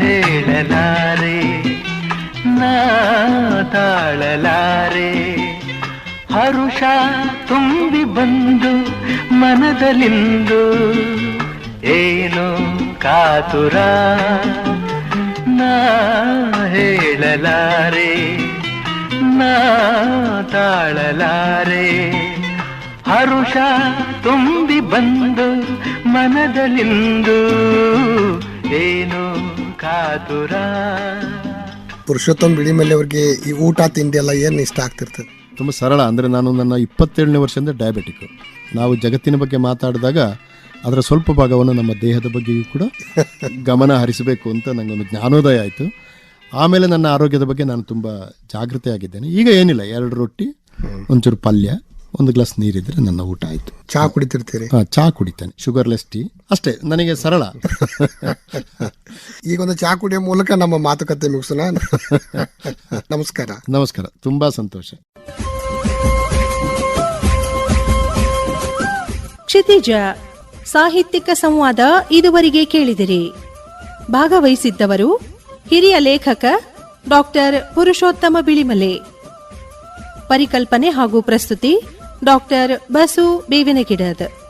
Speaker 5: ಹೇಳಲಾರೆ, ನಾ ತಾಳಲಾರೆ, ಹರುಷ ತುಂಬಿ ಬಂದು ಮನದಲ್ಲಿಂದು ಏನು ಕಾತುರ? ನಾ ಹೇಳಲಾರೆ, ನಾ ತಾಳಲಾರೆ. ಹರುಷ ತುಂಬಿ ಬಂದು ಮನದಲ್ಲಿಂದು ಏನು ಕಾತುರ?
Speaker 2: ಪುರುಷೋತ್ತಮ್ ಮೇಲೆ ಅವ್ರಿಗೆ ಈ ಊಟ ತಿಂಡಿ ಎಲ್ಲ ಏನು ಇಷ್ಟ ಆಗ್ತಿರ್ತದೆ?
Speaker 3: ತುಂಬ ಸರಳ. ಅಂದರೆ ನಾನು ನನ್ನ ಇಪ್ಪತ್ತೇಳನೇ ವರ್ಷದಿಂದ ಡಯಾಬಿಟಿಕ್ ನಾವು ಜಗತ್ತಿನ ಬಗ್ಗೆ ಮಾತಾಡಿದಾಗ ಅದರ ಸ್ವಲ್ಪ ಭಾಗವನ್ನು ನಮ್ಮ ದೇಹದ ಬಗ್ಗೆಯೂ ಕೂಡ (laughs) ಗಮನ ಹರಿಸಬೇಕು ಅಂತ ನನಗೊಂದು ಜ್ಞಾನೋದಯ ಆಯಿತು. ಆಮೇಲೆ ನನ್ನ ಆರೋಗ್ಯದ ಬಗ್ಗೆ ನಾನು ತುಂಬ ಜಾಗೃತಿ ಆಗಿದ್ದೇನೆ ಈಗ ಏನಿಲ್ಲ ಎರಡು ರೊಟ್ಟಿ ಒಂಚೂರು ಪಲ್ಯ ಒಂದು ಗ್ಲಾಸ್ ನೀರಿದ್ರೆ ನನ್ನ ಊಟ ಆಯಿತು.
Speaker 2: ಚಹಾ ಕುಡಿತಿರ್ತೀರಿ?
Speaker 3: ಚಹಾ ಕುಡಿತೇನೆ. Sugarless tea. ಅಷ್ಟೇ ನನಗೆ ಸರಳ. (laughs)
Speaker 2: ಈಗ ಒಂದು ಚಹಾ ಕುಡಿಯೋ ಮೂಲಕ ನಮ್ಮ ಮಾತುಕತೆ ಮುಗಿಸೋಣ. (laughs) ನಮಸ್ಕಾರ.
Speaker 3: ನಮಸ್ಕಾರ. ತುಂಬ ಸಂತೋಷ.
Speaker 1: ಕ್ಷಿತಿಜ, ಸಾಹಿತ್ಯಿಕ ಸಂವಾದ ಇದುವರೆಗೆ ಕೇಳಿದಿರಿ. ಭಾಗವಹಿಸಿದ್ದವರು ಹಿರಿಯ ಲೇಖಕ ಡಾಕ್ಟರ್ ಪುರುಷೋತ್ತಮ ಬಿಳಿಮಲೆ. ಪರಿಕಲ್ಪನೆ ಹಾಗೂ ಪ್ರಸ್ತುತಿ ಡಾಕ್ಟರ್ ಬಸು ಬೇವಿನಗಿಡದ್.